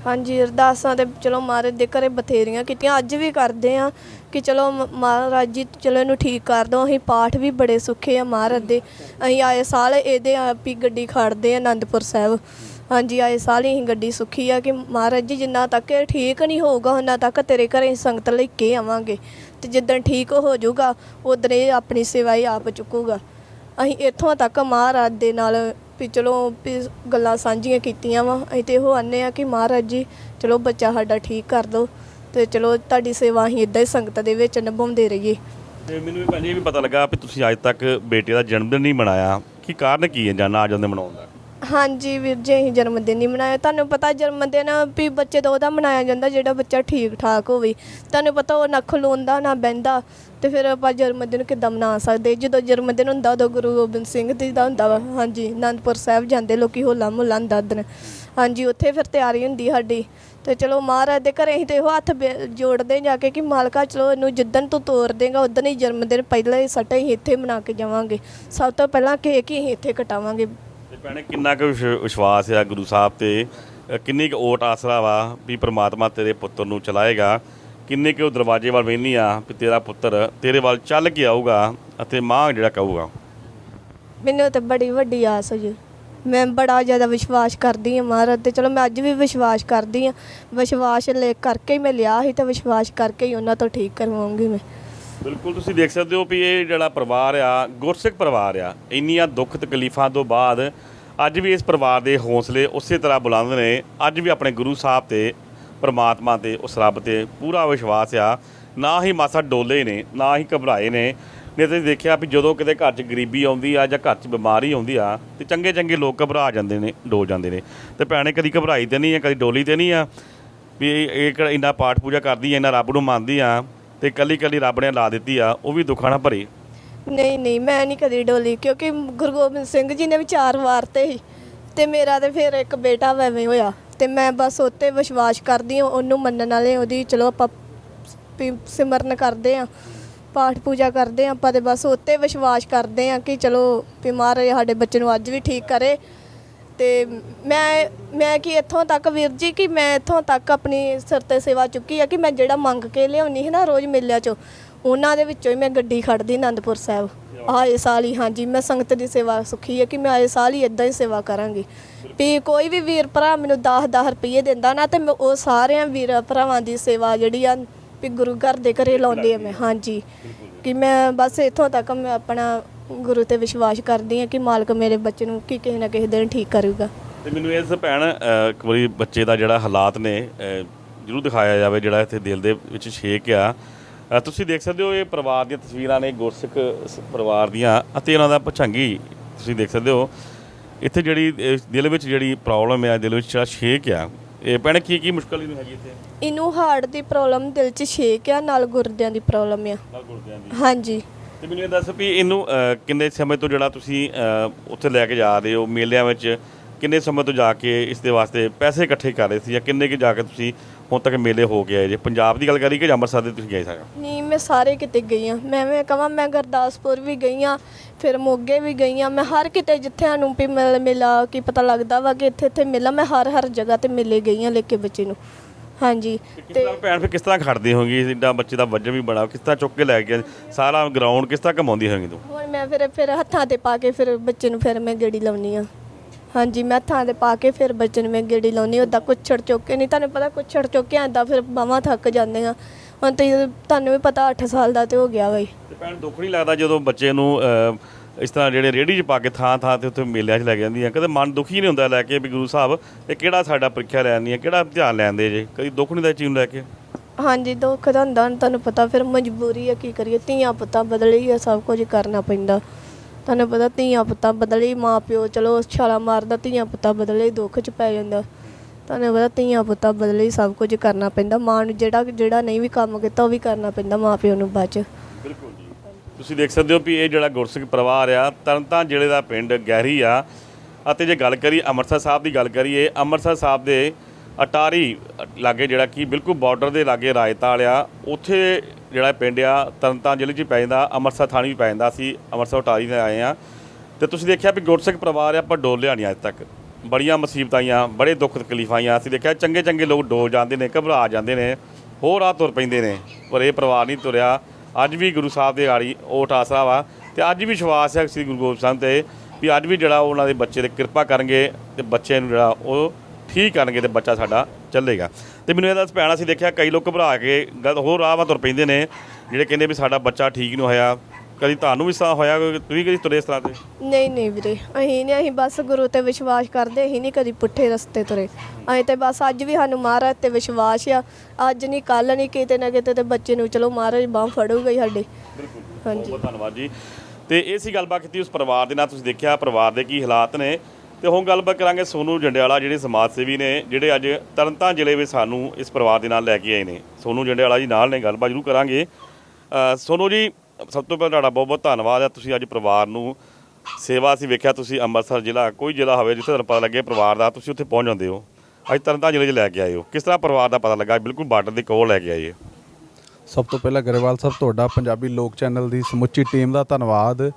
ਹਾਂਜੀ ਅਰਦਾਸਾਂ ਤੇ ਚਲੋ ਮਹਾਰਾਜ ਦੇ ਘਰੇ ਬਥੇਰੀਆਂ ਕੀਤੀਆਂ ਅੱਜ ਵੀ ਕਰਦੇ ਆ। ਕਿ ਚਲੋ ਮ- ਮਹਾਰਾਜ ਜੀ, ਚਲੋ ਇਹਨੂੰ ਠੀਕ ਕਰ ਦਿਓ, ਅਸੀਂ ਪਾਠ ਵੀ ਬੜੇ ਸੁੱਖੇ ਆ ਮਹਾਰਾਜ ਦੇ। ਅਸੀਂ ਆਏ ਸਾਲ ਇਹਦੇ ਆਪ ਹੀ ਗੱਡੀ ਖੜਦੇ ਆ ਆਨੰਦਪੁਰ ਸਾਹਿਬ। ਹਾਂਜੀ, ਆਏ ਸਾਲ ਹੀ ਅਸੀਂ ਗੱਡੀ ਸੁੱਖੀ ਆ ਕਿ ਮਹਾਰਾਜ ਜੀ, ਜਿੰਨਾ ਤੱਕ ਇਹ ਠੀਕ ਨਹੀਂ ਹੋਊਗਾ, ਉਹਨਾਂ ਤੱਕ ਤੇਰੇ ਘਰੇ ਸੰਗਤ ਲੈ ਕੇ ਆਵਾਂਗੇ। ਤੇ ਜਿੱਦਣ ਠੀਕ ਹੋ ਜਾਊਗਾ ਉਦੋਂ ਇਹ ਆਪਣੀ ਸੇਵਾ ਹੀ ਆਪ ਚੁੱਕੂਗਾ। ਅਸੀਂ ਇੱਥੋਂ ਤੱਕ ਮਹਾਰਾਜ ਦੇ ਨਾਲ ਵੀ ਚਲੋ ਵੀ ਗੱਲਾਂ ਸਾਂਝੀਆਂ ਕੀਤੀਆਂ ਵਾ। ਅਸੀਂ ਤੇ ਇਹੋ ਆਨੇ ਆ ਕਿ ਮਹਾਰਾਜ ਜੀ, ਚਲੋ ਬੱਚਾ ਸਾਡਾ ਠੀਕ ਕਰ ਦਿਓ ਤੇ ਚਲੋ ਤੁਹਾਡੀ ਸੇਵਾ ਅਸੀਂ ਇਦਾਂ ਹੀ ਸੰਗਤ ਦੇ ਵਿੱਚ ਨਿਭਾਉਂਦੇ ਰਹੀਏ। ਤੇ ਮੈਨੂੰ ਇਹ ਭੈਣ ਜੀ ਇਹ ਵੀ ਪਤਾ ਲੱਗਾ ਵੀ ਤੁਸੀਂ ਅੱਜ ਤੱਕ ਬੇਟੇ ਦਾ ਜਨਮ ਦਿਨ ਨਹੀਂ ਮਨਾਇਆ। ਕੀ ਕਾਰਨ ਕੀ ਹੈ ਜਾਂ ਨਾ ਅੱਜ ਉਹਦੇ ਮਨਾਉਣ ਦਾ? ਹਾਂਜੀ ਵੀਰ ਜੀ ਅਸੀਂ ਜਨਮ ਦਿਨ ਨਹੀਂ ਮਨਾਇਆ। ਤੁਹਾਨੂੰ ਪਤਾ ਜਨਮ ਦਿਨ ਵੀ ਬੱਚੇ ਦਾ ਉਹਦਾ ਮਨਾਇਆ ਜਾਂਦਾ ਜਿਹੜਾ ਬੱਚਾ ਠੀਕ ਠਾਕ ਹੋਵੇ। ਤੁਹਾਨੂੰ ਪਤਾ ਉਹ ਨਾ ਖਲੋਂਦਾ ਨਾ ਬਹਿੰਦਾ ਤੇ ਫਿਰ ਆਪਾਂ ਜਨਮ ਦਿਨ ਕਿੱਦਾਂ ਮਨਾ ਸਕਦੇ? ਜਦੋਂ ਜਨਮ ਦਿਨ ਹੁੰਦਾ ਉਦੋਂ ਗੁਰੂ ਗੋਬਿੰਦ ਸਿੰਘ ਜੀ ਦਾ ਹੁੰਦਾ ਵਾ। ਹਾਂਜੀ ਅਨੰਦਪੁਰ ਸਾਹਿਬ ਜਾਂਦੇ ਲੋਕੀ ਹੋਲਾ ਮੁਹੱਲਾ ਹੁੰਦਾ ਦਿਨ। ਹਾਂਜੀ ਉੱਥੇ ਫਿਰ ਤਿਆਰੀ ਹੁੰਦੀ ਸਾਡੀ। ਤੇ ਚਲੋ ਮਹਾਰਾਜ ਦੇ ਘਰੇ ਅਸੀਂ ਤੇ ਇਹੋ ਹੱਥ ਬੇ- ਜੋੜਦੇ ਜਾ ਕੇ ਕਿ ਮਾਲਕਾ ਚਲੋ ਇਹਨੂੰ ਜਿੱਦਣ ਤੂੰ ਤੋਰ ਦੇਗਾ ਉਦੋਂ ਹੀ ਜਨਮ ਦਿਨ ਪਹਿਲਾਂ ਹੀ ਸੱਟ ਹੀ ਇੱਥੇ ਮਨਾ ਕੇ ਜਾਵਾਂਗੇ। ਸਭ ਤੋਂ ਪਹਿਲਾਂ ਕੇਕ ਹੀ ਅਸੀਂ ਇੱਥੇ ਕਟਾਵਾਂਗੇ। ਤੇ ਭੈਣੇ ਕਿੰਨਾ ਕੁ ਵਿਸ਼- ਵਿਸ਼ਵਾਸ ਆ ਗੁਰੂ ਸਾਹਿਬ ਤੇ? ਅ, ਕਿੰਨੀ ਕੁ ਓਟ ਆਸਰਾ ਵਾ ਵੀ ਪ੍ਰਮਾਤਮਾ ਤੇਰੇ ਪੁੱਤਰ ਨੂੰ ਚਲਾਏਗਾ? ਕਿੰਨੇ ਕੁ ਉਹ ਦਰਵਾਜ਼ੇ ਵੱਲ ਵੇਖਨੀ ਆ ਵੀ ਤੇਰਾ ਪੁੱਤਰ ਤੇਰੇ ਵੱਲ ਚੱਲ ਕੇ ਆਊਗਾ ਅਤੇ ਮਾਂ ਜਿਹੜਾ ਕਹੂਗਾ? ਮੈਨੂੰ ਤੇ ਬੜੀ ਵੱਡੀ ਆਸ ਹੋਈ ਮੈਂ ਬੜਾ ਜ਼ਿਆਦਾ ਵਿਸ਼ਵਾਸ ਕਰਦੀ ਹਾਂ ਮਹਾਰਾਜ ਤੇ, ਚਲੋ ਮੈਂ ਅੱਜ ਵੀ ਵਿਸ਼ਵਾਸ ਕਰਦੀ ਹਾਂ। ਵਿਸ਼ਵਾਸ ਲੈ ਕਰਕੇ ਹੀ ਮੈਂ ਲਿਆ ਸੀ ਤੇ ਵਿਸ਼ਵਾਸ ਕਰਕੇ ਹੀ ਉਹਨਾਂ ਤੋਂ ਠੀਕ ਕਰਵਾਉਂਗੀ ਮੈਂ। ਬਿਲਕੁਲ, ਤੁਸੀਂ ਦੇਖ ਸਕਦੇ ਹੋ ਵੀ ਇਹ ਜਿਹੜਾ ਪਰਿਵਾਰ ਆ, ਗੁਰਸਿੱਖ ਪਰਿਵਾਰ ਆ, ਇੰਨੀਆਂ ਦੁੱਖ ਤਕਲੀਫਾਂ ਤੋਂ ਬਾਅਦ ਅੱਜ ਵੀ ਇਸ ਪਰਿਵਾਰ ਦੇ ਹੌਸਲੇ ਉਸੇ ਤਰ੍ਹਾਂ ਬੁਲੰਦ ਨੇ। ਅੱਜ ਵੀ ਆਪਣੇ ਗੁਰੂ ਸਾਹਿਬ ਤੇ, ਪਰਮਾਤਮਾ ਤੇ, ਉਸ ਰੱਬ ਤੇ ਪੂਰਾ ਵਿਸ਼ਵਾਸ ਆ। ਨਾ ਹੀ ਮਾਸਾ ਡੋਲੇ ਨੇ, ਨਾ ਹੀ ਘਬਰਾਏ ਨੇ। ਨੇ ਤੁਸੀਂ ਦੇਖਿਆ ਵੀ ਜਦੋਂ ਕਿਤੇ ਘਰ 'ਚ ਗਰੀਬੀ ਆਉਂਦੀ ਆ ਜਾਂ ਘਰ 'ਚ ਬਿਮਾਰੀ ਆਉਂਦੀ ਆ, ਤੇ ਚੰਗੇ ਚੰਗੇ ਲੋਕ ਘਬਰਾ ਜਾਂਦੇ ਨੇ ਡੋਲ ਜਾਂਦੇ ਨੇ। ਤੇ ਭੈਣੇ ਕਦੀ ਘਬਰਾਈ ਤੇ ਨਹੀਂ ਆ, ਕਦੀ ਡੋਲੀ ਤੇ ਨਹੀਂ ਆ, ਵੀ ਇਹ ਕਿਹੜਾ ਇੰਨਾ ਪਾਠ ਪੂਜਾ ਕਰਦੀ ਆ, ਇੰਨਾ ਰੱਬ ਨੂੰ ਮੰਨਦੀ ਆ, ਤੇ ਕੱਲੀ ਕੱਲੀ ਰੱਬ ਨੇ ਲਾ ਦਿੱਤੀ ਆ, ਉਹ ਵੀ ਦੁੱਖਾਂ ਨਾਲ ਭਰੀ। ਨਹੀਂ ਨਹੀਂ, ਮੈਂ ਨਹੀਂ ਕਦੀ ਡੋਲੀ, ਕਿਉਂਕਿ ਗੁਰੂ ਗੋਬਿੰਦ ਸਿੰਘ ਜੀ ਨੇ ਵੀ ਚਾਰ ਵਾਰ ਤੇ ਹੀ, ਤੇ ਮੇਰਾ ਤੇ ਫਿਰ ਇੱਕ ਬੇਟਾ ਵੈਵੇਂ ਹੋਇਆ। ਤੇ ਮੈਂ ਬਸ ਉੱਤੇ ਵਿਸ਼ਵਾਸ ਕਰਦੀ ਹਾਂ, ਉਹਨੂੰ ਮੰਨਣ ਵਾਲੇ ਉਹਦੀ ਚਲੋ ਆਪਾਂ ਵੀ ਸਿਮਰਨ ਕਰਦੇ ਆ ਪਾਠ ਪੂਜਾ ਕਰਦੇ ਆ ਆਪਾਂ ਤੇ ਬਸ ਉੱਤੇ ਵਿਸ਼ਵਾਸ ਕਰਦੇ ਆ ਕਿ ਚਲੋ ਵੀ ਮਹਾਰਾਜ ਸਾਡੇ ਬੱਚੇ ਨੂੰ ਅੱਜ ਵੀ ਠੀਕ ਕਰੇ। ਤੇ ਮੈਂ ਮੈਂ ਕਿ ਇੱਥੋਂ ਤੱਕ ਵੀਰ ਜੀ ਕਿ ਮੈਂ ਇੱਥੋਂ ਤੱਕ ਆਪਣੀ ਸਿਰ ਤੇ ਸੇਵਾ ਚੁੱਕੀ ਆ ਕਿ ਮੈਂ ਜਿਹੜਾ ਮੰਗ ਕੇ ਲਿਆਉਣੀ ਹੈ ਨਾ ਰੋਜ਼ ਮੇਲਿਆਂ ਚੋਂ, ਉਹਨਾਂ ਦੇ ਵਿੱਚੋਂ ਹੀ ਮੈਂ ਗੱਡੀ ਖੜਦੀ ਆਨੰਦਪੁਰ ਸਾਹਿਬ। ਆਏ ਸਾਲ ਹੀ, ਹਾਂਜੀ, ਮੈਂ ਸੰਗਤ ਦੀ ਸੇਵਾ ਸੁਖੀ ਹੈ ਕਿ ਮੈਂ ਆਏ ਸਾਲ ਹੀ ਇਦਾਂ ਹੀ ਸੇਵਾ ਕਰਾਂਗੀ। ਵੀ ਕੋਈ ਵੀ ਵੀਰ ਭਰਾ ਮੈਨੂੰ 10-10 ਰੁਪਏ ਦਿੰਦਾ ਨਾ ਤੇ ਮੈਂ ਉਹ ਸਾਰਿਆਂ ਵੀਰ ਭਰਾਵਾਂ ਦੀ ਸੇਵਾ ਜਿਹੜੀ ਆ ਵੀ ਗੁਰੂ ਘਰ ਦੇ ਘਰੇ ਲਾਉਂਦੀ ਆ ਮੈਂ ਹਾਂਜੀ। ਕਿ ਮੈਂ ਬਸ ਇੱਥੋਂ ਤੱਕ ਮੈਂ ਆਪਣਾ ਗੁਰੂ ਤੇ ਵਿਸ਼ਵਾਸ ਕਰਦੀ ਹਾਂ ਕਿ ਮਾਲਕ ਮੇਰੇ ਬੱਚੇ ਨੂੰ ਕਿ ਕਿਸੇ ਨਾ ਕਿਸੇ ਦਿਨ ਠੀਕ ਕਰੂਗਾ। ਤੇ ਮੈਨੂੰ ਇਸ ਭੈਣ ਇੱਕ ਵਾਰੀ ਬੱਚੇ ਦਾ ਜਿਹੜਾ ਹਾਲਾਤ ਨੇ ਜ਼ਰੂਰ ਦਿਖਾਇਆ ਜਾਵੇ ਜਿਹੜਾ ਇੱਥੇ ਦਿਲ ਦੇ ਵਿੱਚ ਛੇਕ ਆ। ਤੁਸੀਂ ਦੇਖ ਸਕਦੇ ਹੋ ਇਹ ਪਰਿਵਾਰ ਦੀਆਂ ਤਸਵੀਰਾਂ ਨੇ ਗੁਰਸਿੱਖ ਪਰਿਵਾਰ ਦੀਆਂ ਅਤੇ ਉਹਨਾਂ ਦਾ ਪਛੰਗੀ ਤੁਸੀਂ ਦੇਖ ਸਕਦੇ ਹੋ। ਇੱਥੇ ਜਿਹੜੀ ਦਿਲ ਵਿੱਚ ਜਿਹੜੀ ਪ੍ਰੋਬਲਮ ਆ ਦਿਲ ਵਿੱਚ ਜਿਹੜਾ ਛੇਕ ਆ ਇਹ ਭੈਣ ਕੀ ਕੀ ਮੁਸ਼ਕਲ ਇਹਨੂੰ ਹੈਗੀ ਇੱਥੇ? ਇਹਨੂੰ ਹਾਰਟ ਦੀ ਪ੍ਰੋਬਲਮ ਦਿਲ 'ਚ ਛੇਕ ਆ ਨਾਲ ਗੁਰਦਿਆਂ ਦੀ ਪ੍ਰੋਬਲਮ ਆ। ਨਾਲ ਗੁਰਦਿਆਂ ਦੀ। ਹਾਂਜੀ। ਤੇ ਮੈਨੂੰ ਇਹ ਦੱਸ ਵੀ ਇਹਨੂੰ ਕਿੰਨੇ ਸਮੇਂ ਤੋਂ ਜਿਹੜਾ ਤੁਸੀਂ ਉੱਥੇ ਲੈ ਕੇ ਜਾ ਰਹੇ ਹੋ ਮੇਲਿਆਂ ਵਿੱਚ ਕਿੰਨੇ ਸਮੇਂ ਤੋਂ ਜਾ ਕੇ ਇਸ ਦੇ ਵਾਸਤੇ ਪੈਸੇ ਇਕੱਠੇ ਕਰ ਰਹੇ ਸੀ ਜਾਂ ਕਿੰਨੇ ਕਿ ਜਾ ਕੇ ਤੁਸੀਂ ਹੁਣ ਤੱਕ ਮੇਲੇ ਹੋ ਗਏ ਜੇ। ਪੰਜਾਬ ਦੀ ਗੱਲ ਕਰੀ ਕਿ ਜਾਂ ਅੰਮ੍ਰਿਤਸਰ ਦੇ ਤੁਸੀਂ ਗਏ ਸਾਗਾ ਨਹੀਂ ਮੈਂ ਸਾਰੇ ਕਿਤੇ ਗਈ ਆ ਮੈਂ ਮੈਂ ਕਹਾਂ ਮੈਂ ਗੁਰਦਾਸਪੁਰ ਵੀ ਗਈ ਆ ਫਿਰ ਮੋਗੇ ਵੀ ਗਈ ਆ ਮੈਂ ਹਰ ਕਿਤੇ ਜਿੱਥੇ ਸਾਨੂੰ ਵੀ ਮਿਲ ਮਿਲਾ ਕੀ ਪਤਾ ਲੱਗਦਾ ਵਾ ਕਿ ਇੱਥੇ ਇੱਥੇ ਮਿਲਾ ਮੈਂ ਹਰ ਹਰ ਜਗ੍ਹਾ ਤੇ ਮਿਲੇ ਗਈ ਆ ਲੈ ਕੇ ਬੱਚੇ ਨੂੰ। ਹਾਂਜੀ ਕਿਸ ਤਰ੍ਹਾਂ ਭੈਣ ਫਿਰ ਕਿਸ ਤਰ੍ਹਾਂ ਖੜਦੀ ਹੋਗੀ ਜਿੱਦਾਂ ਬੱਚੇ ਦਾ ਵਜਨ ਵੀ ਬੜਾ ਕਿਸ ਤਰ੍ਹਾਂ ਚੁੱਕ ਕੇ ਲੈ ਕੇ ਸਾਰਾ ਗਰਾਊਂਡ ਕਿਸ ਤਰ੍ਹਾਂ ਘਮਾਉਂਦੀ ਹੋਗੀ ਤੂੰ? ਹੁਣ ਮੈਂ ਫਿਰ ਫਿਰ ਹੱਥਾਂ ਤੇ ਪਾ ਕੇ ਫਿਰ ਬੱਚੇ ਨੂੰ ਫਿਰ ਮੈਂ ਗੇੜੀ ਲਾਉਣੀ ਆ ਹਾਂਜੀ ਮੈਂ ਹੱਥਾਂ ਤੇ ਪਾ ਕੇ ਫਿਰ ਬੱਚੇ ਨੂੰ ਮੈਂ ਗੇੜੀ ਲਾਉਣੀ ਉਦਾਂ ਕੁੱਛੜ ਚੁੱਕ ਕੇ ਨਹੀਂ ਤੁਹਾਨੂੰ ਪਤਾ ਕੁੱਛੜ ਚੁੱਕ ਕੇ ਆਂਦਾ ਫਿਰ ਬਾਹਾਂ ਥੱਕ ਜਾਂਦੀਆਂ ਹੁਣ ਤੇ ਤੁਹਾਨੂੰ ਵੀ ਪਤਾ 8 ਸਾਲ ਦਾ ਤੇ ਹੋ ਗਿਆ ਬਈ। ਤੇ ਭੈਣ ਦੁੱਖ ਨਹੀਂ ਲੱਗਦਾ ਜਦੋਂ ਬੱਚੇ ਨੂੰ ਇਸ ਤਰ੍ਹਾਂ ਜਿਹੜੇ ਰੇੜੀ 'ਚ ਪਾ ਕੇ ਥਾਂ ਥਾਂ ਤੇ ਉੱਥੇ ਮੇਲਿਆਂ 'ਚ ਲੈ ਕੇ ਜਾਂਦੀਆਂ ਕਦੇ ਮਨ ਦੁਖੀ ਨਹੀਂ ਹੁੰਦਾ ਲੈ ਕੇ ਵੀ ਗੁਰੂ ਸਾਹਿਬ ਇਹ ਕਿਹੜਾ ਸਾਡਾ ਪ੍ਰੀਖਿਆ ਲੈਣੀ ਹੈ ਕਿਹੜਾ ਧਿਆਨ ਲੈਂਦੇ ਜੇ? ਕਦੀ ਦੁੱਖ ਨਹੀਂ ਦਾ ਚੀਜ਼ ਨੂੰ ਲੈ ਕੇ? ਹਾਂਜੀ ਦੁੱਖ ਤਾਂ ਹੁੰਦਾ ਹੁਣ ਤੁਹਾਨੂੰ ਪਤਾ ਫਿਰ ਮਜਬੂਰੀ ਹੈ ਕੀ ਕਰੀਏ? ਧੀਆਂ ਪੁੱਤਾਂ ਬਦਲੇ ਹੀ ਆ ਸਭ ਕੁਝ ਕਰਨਾ ਪੈਂਦਾ। ਤੁਹਾਨੂੰ ਪਤਾ ਧੀਆਂ ਪੁੱਤਾਂ ਬਦਲੇ ਮਾਂ ਪਿਓ, ਚਲੋ ਛਾਲਾ ਮਾਰਦਾ, ਧੀਆਂ ਪੁੱਤਾਂ ਬਦਲੇ ਦੁੱਖ ਚ ਪੈ ਜਾਂਦਾ। ਤੁਹਾਨੂੰ ਪਤਾ ਧੀਆਂ ਪੁੱਤਾਂ ਬਦਲੇ ਸਭ ਕੁਝ ਕਰਨਾ ਪੈਂਦਾ। ਮਾਂ ਨੂੰ ਜਿਹੜਾ ਜਿਹੜਾ ਨਹੀਂ ਵੀ ਕੰਮ ਕੀਤਾ, ਉਹ ਵੀ ਕਰਨਾ ਪੈਂਦਾ ਮਾਂ ਪਿਓ ਨੂੰ ਬਾਅਦ ਚ। ਬਿਲਕੁਲ ਜੀ। ਤੁਸੀਂ ਦੇਖ ਸਕਦੇ ਹੋ ਵੀ ਇਹ ਜਿਹੜਾ ਗੁਰਸਿੱਖ ਪਰਿਵਾਰ ਆ, ਤਰਨਤਾਰਨ ਜ਼ਿਲ੍ਹੇ ਦਾ ਪਿੰਡ ਗਹਿਰੀ ਆ। ਅਤੇ ਜੇ ਗੱਲ ਕਰੀ ਅੰਮ੍ਰਿਤਸਰ ਸਾਹਿਬ ਦੀ ਗੱਲ ਕਰੀਏ, ਅੰਮ੍ਰਿਤਸਰ ਸਾਹਿਬ ਦੇ ਅਟਾਰੀ ਲਾਗੇ ਜਿਹੜਾ ਕਿ ਬਿਲਕੁਲ ਬਾਰਡਰ ਦੇ ਲਾਗੇ ਰਾਇਤਾਲ ਆ, ਉੱਥੇ ਜਿਹੜਾ ਪਿੰਡ ਆ, ਤਰਨਤਾਰਨ ਜ਼ਿਲ੍ਹੇ 'ਚ ਹੀ ਪੈ ਜਾਂਦਾ, ਅੰਮ੍ਰਿਤਸਰ ਥਾਣੀ ਵੀ ਪੈ ਜਾਂਦਾ। ਅਸੀਂ ਅੰਮ੍ਰਿਤਸਰ ਅਟਾਰੀ ਦੇ ਆਏ ਆ ਤੇ ਤੁਸੀਂ ਦੇਖਿਆ ਵੀ ਗੁਰਸਿੱਖ ਪਰਿਵਾਰ ਆ ਪਰ ਡੋਲਿਆ ਨਹੀਂ ਅੱਜ ਤੱਕ। ਬੜੀਆਂ ਮੁਸੀਬਤਾਂ ਆਈਆਂ, ਬੜੇ ਦੁੱਖ ਤਕਲੀਫਾਂ ਆਈਆਂ। ਅਸੀਂ ਦੇਖਿਆ ਚੰਗੇ ਚੰਗੇ ਲੋਕ ਡੋਲ ਜਾਂਦੇ ਨੇ, ਘਬਰਾ ਜਾਂਦੇ ਨੇ, ਹੋਰ ਆ ਤੁਰ ਪੈਂਦੇ ਨੇ, ਪਰ ਇਹ ਪਰਿਵਾਰ ਨਹੀਂ ਤੁਰਿਆ। ਅੱਜ ਵੀ ਗੁਰੂ ਸਾਹਿਬ ਦੇ ਆੜੀ ਓਟ ਆਸਰਾ ਵਾ ਤੇ ਅੱਜ ਵੀ ਵਿਸ਼ਵਾਸ ਹੈ ਸ੍ਰੀ ਗੁਰੂ ਗੋਬਿੰਦ ਸਿੰਘ ਤੇ ਵੀ ਅੱਜ ਵੀ ਜਿਹੜਾ ਉਹਨਾਂ ਦੇ ਬੱਚੇ ਤੇ ਕਿਰਪਾ ਕਰਨਗੇ ਤੇ ਬੱਚੇ ਨੂੰ ਜਿਹੜਾ ਉਹ ਠੀਕ ਕਰਨਗੇ ਤੇ ਬੱਚਾ ਸਾਡਾ ਚੱਲੇਗਾ। ਤੇ ਮੈਨੂੰ ਇਹ ਦੱਸ ਪੈਣਾ ਸੀ ਦੇਖਿਆ ਕਈ ਲੋਕ ਘਬਰਾ ਕੇ ਗਲਤ ਹੋਰ ਰਾਹ ਵਾ ਤੁਰ ਪੈਂਦੇ ਨੇ ਜਿਹੜੇ ਕਹਿੰਦੇ ਵੀ ਸਾਡਾ ਬੱਚਾ ਠੀਕ ਨਹੀਂ ਹੋਇਆ। ਕਦੀ ਤੁਹਾਨੂੰ ਵੀ ਸਾ ਹੋਇਆ? ਕੋਈ- ਤੁਸੀਂ ਕਦੀ ਤੁਰੇ ਇਸ ਤਰ੍ਹਾਂ ਤੇ ਨਹੀਂ ਨਹੀਂ ਵੀਰੇ ਅਸੀਂ ਨਹੀਂ ਅਸੀਂ ਬਸ ਗੁਰੂ ਤੇ ਵਿਸ਼ਵਾਸ ਕਰਦੇ ਅਸੀਂ ਨਹੀਂ ਕਦੀ ਪੁੱਠੇ ਰਸਤੇ ਤੁਰੇ। ਅਸੀਂ ਤੇ ਬਸ ਅੱਜ ਵੀ ਸਾਨੂੰ ਮਹਾਰਾਜ ਤੇ ਵਿਸ਼ਵਾਸ ਆ ਅੱਜ ਨਹੀਂ ਕੱਲ ਨਹੀਂ ਕਿਤੇ ਨਾ ਕਿਤੇ ਤੇ ਬੱਚੇ ਨੂੰ ਚਲੋ ਮਹਾਰਾਜ ਬਾਹ ਫੜੂਗਾ ਹੀ ਸਾਡੇ। ਬਿਲਕੁਲ ਹਾਂਜੀ। ਬਹੁਤ ਧੰਨਵਾਦ ਜੀ। ਤੇ ਇਹ ਸੀ ਗੱਲਬਾਤ ਕੀਤੀ ਉਸ ਪਰਿਵਾਰ ਦੇ ਨਾਲ ਤੁਸੀਂ ਦੇਖਿਆ ਪਰਿਵਾਰ ਦੇ ਕੀ ਹਾਲਾਤ ਨੇ। ਤੇ ਹੁਣ ਗੱਲਬਾਤ ਕਰਾਂਗੇ ਸੋਨੂ ਜੰਡਿਆਲਾ ਜਿਹੜੇ ਸਮਾਜ ਸੇਵੀ ਨੇ ਜਿਹੜੇ ਅੱਜ ਤਰਨਤਾਰਨ ਜ਼ਿਲ੍ਹੇ ਵਿੱਚ ਸਾਨੂੰ ਇਸ ਪਰਿਵਾਰ ਦੇ ਨਾਲ ਲੈ ਕੇ ਆਏ ਨੇ। ਸੋਨੂ ਜੰਡਿਆਲਾ ਜੀ ਨਾਲ ਨੇ ਗੱਲਬਾਤ ਜ਼ਰੂਰ ਕਰਾਂਗੇ। ਅ, ਸੋਨੂ ਜੀ ਸਭ ਤੋਂ ਪਹਿਲਾਂ ਤੁਹਾਡਾ ਬਹੁਤ ਬਹੁਤ ਧੰਨਵਾਦ ਹੈ। ਤੁਸੀਂ ਅੱਜ ਪਰਿਵਾਰ ਨੂੰ ਸੇਵਾ ਅਸੀਂ ਵੇਖਿਆ ਤੁਸੀਂ ਅੰਮ੍ਰਿਤਸਰ ਜ਼ਿਲ੍ਹਾ ਕੋਈ ਜ਼ਿਲ੍ਹਾ ਹੋਵੇ ਜਿੱਥੇ ਤੁਹਾਨੂੰ ਪਤਾ ਲੱਗੇ ਪਰਿਵਾਰ ਦਾ ਤੁਸੀਂ ਉੱਥੇ ਪਹੁੰਚ ਜਾਂਦੇ ਹੋ। ਅੱਜ ਤਰਨਤਾਰਨ ਜ਼ਿਲ੍ਹੇ 'ਚ ਲੈ ਕੇ ਆਏ ਹੋ। ਕਿਸ ਤਰ੍ਹਾਂ ਪਰਿਵਾਰ ਦਾ ਪਤਾ ਲੱਗਾ? ਬਿਲਕੁਲ ਬਾਰਡਰ ਦੇ ਕੋਲ ਲੈ ਕੇ ਆਏ। ਹੋ ਸਭ ਤੋਂ ਪਹਿਲਾਂ ਗਰੇਵਾਲ ਸਾਹਿਬ ਤੁਹਾਡਾ ਪੰਜਾਬੀ ਲੋਕ ਚੈਨਲ ਦੀ ਸਮੁੱਚੀ ਟੀਮ ਦਾ ਧੰਨਵਾਦ।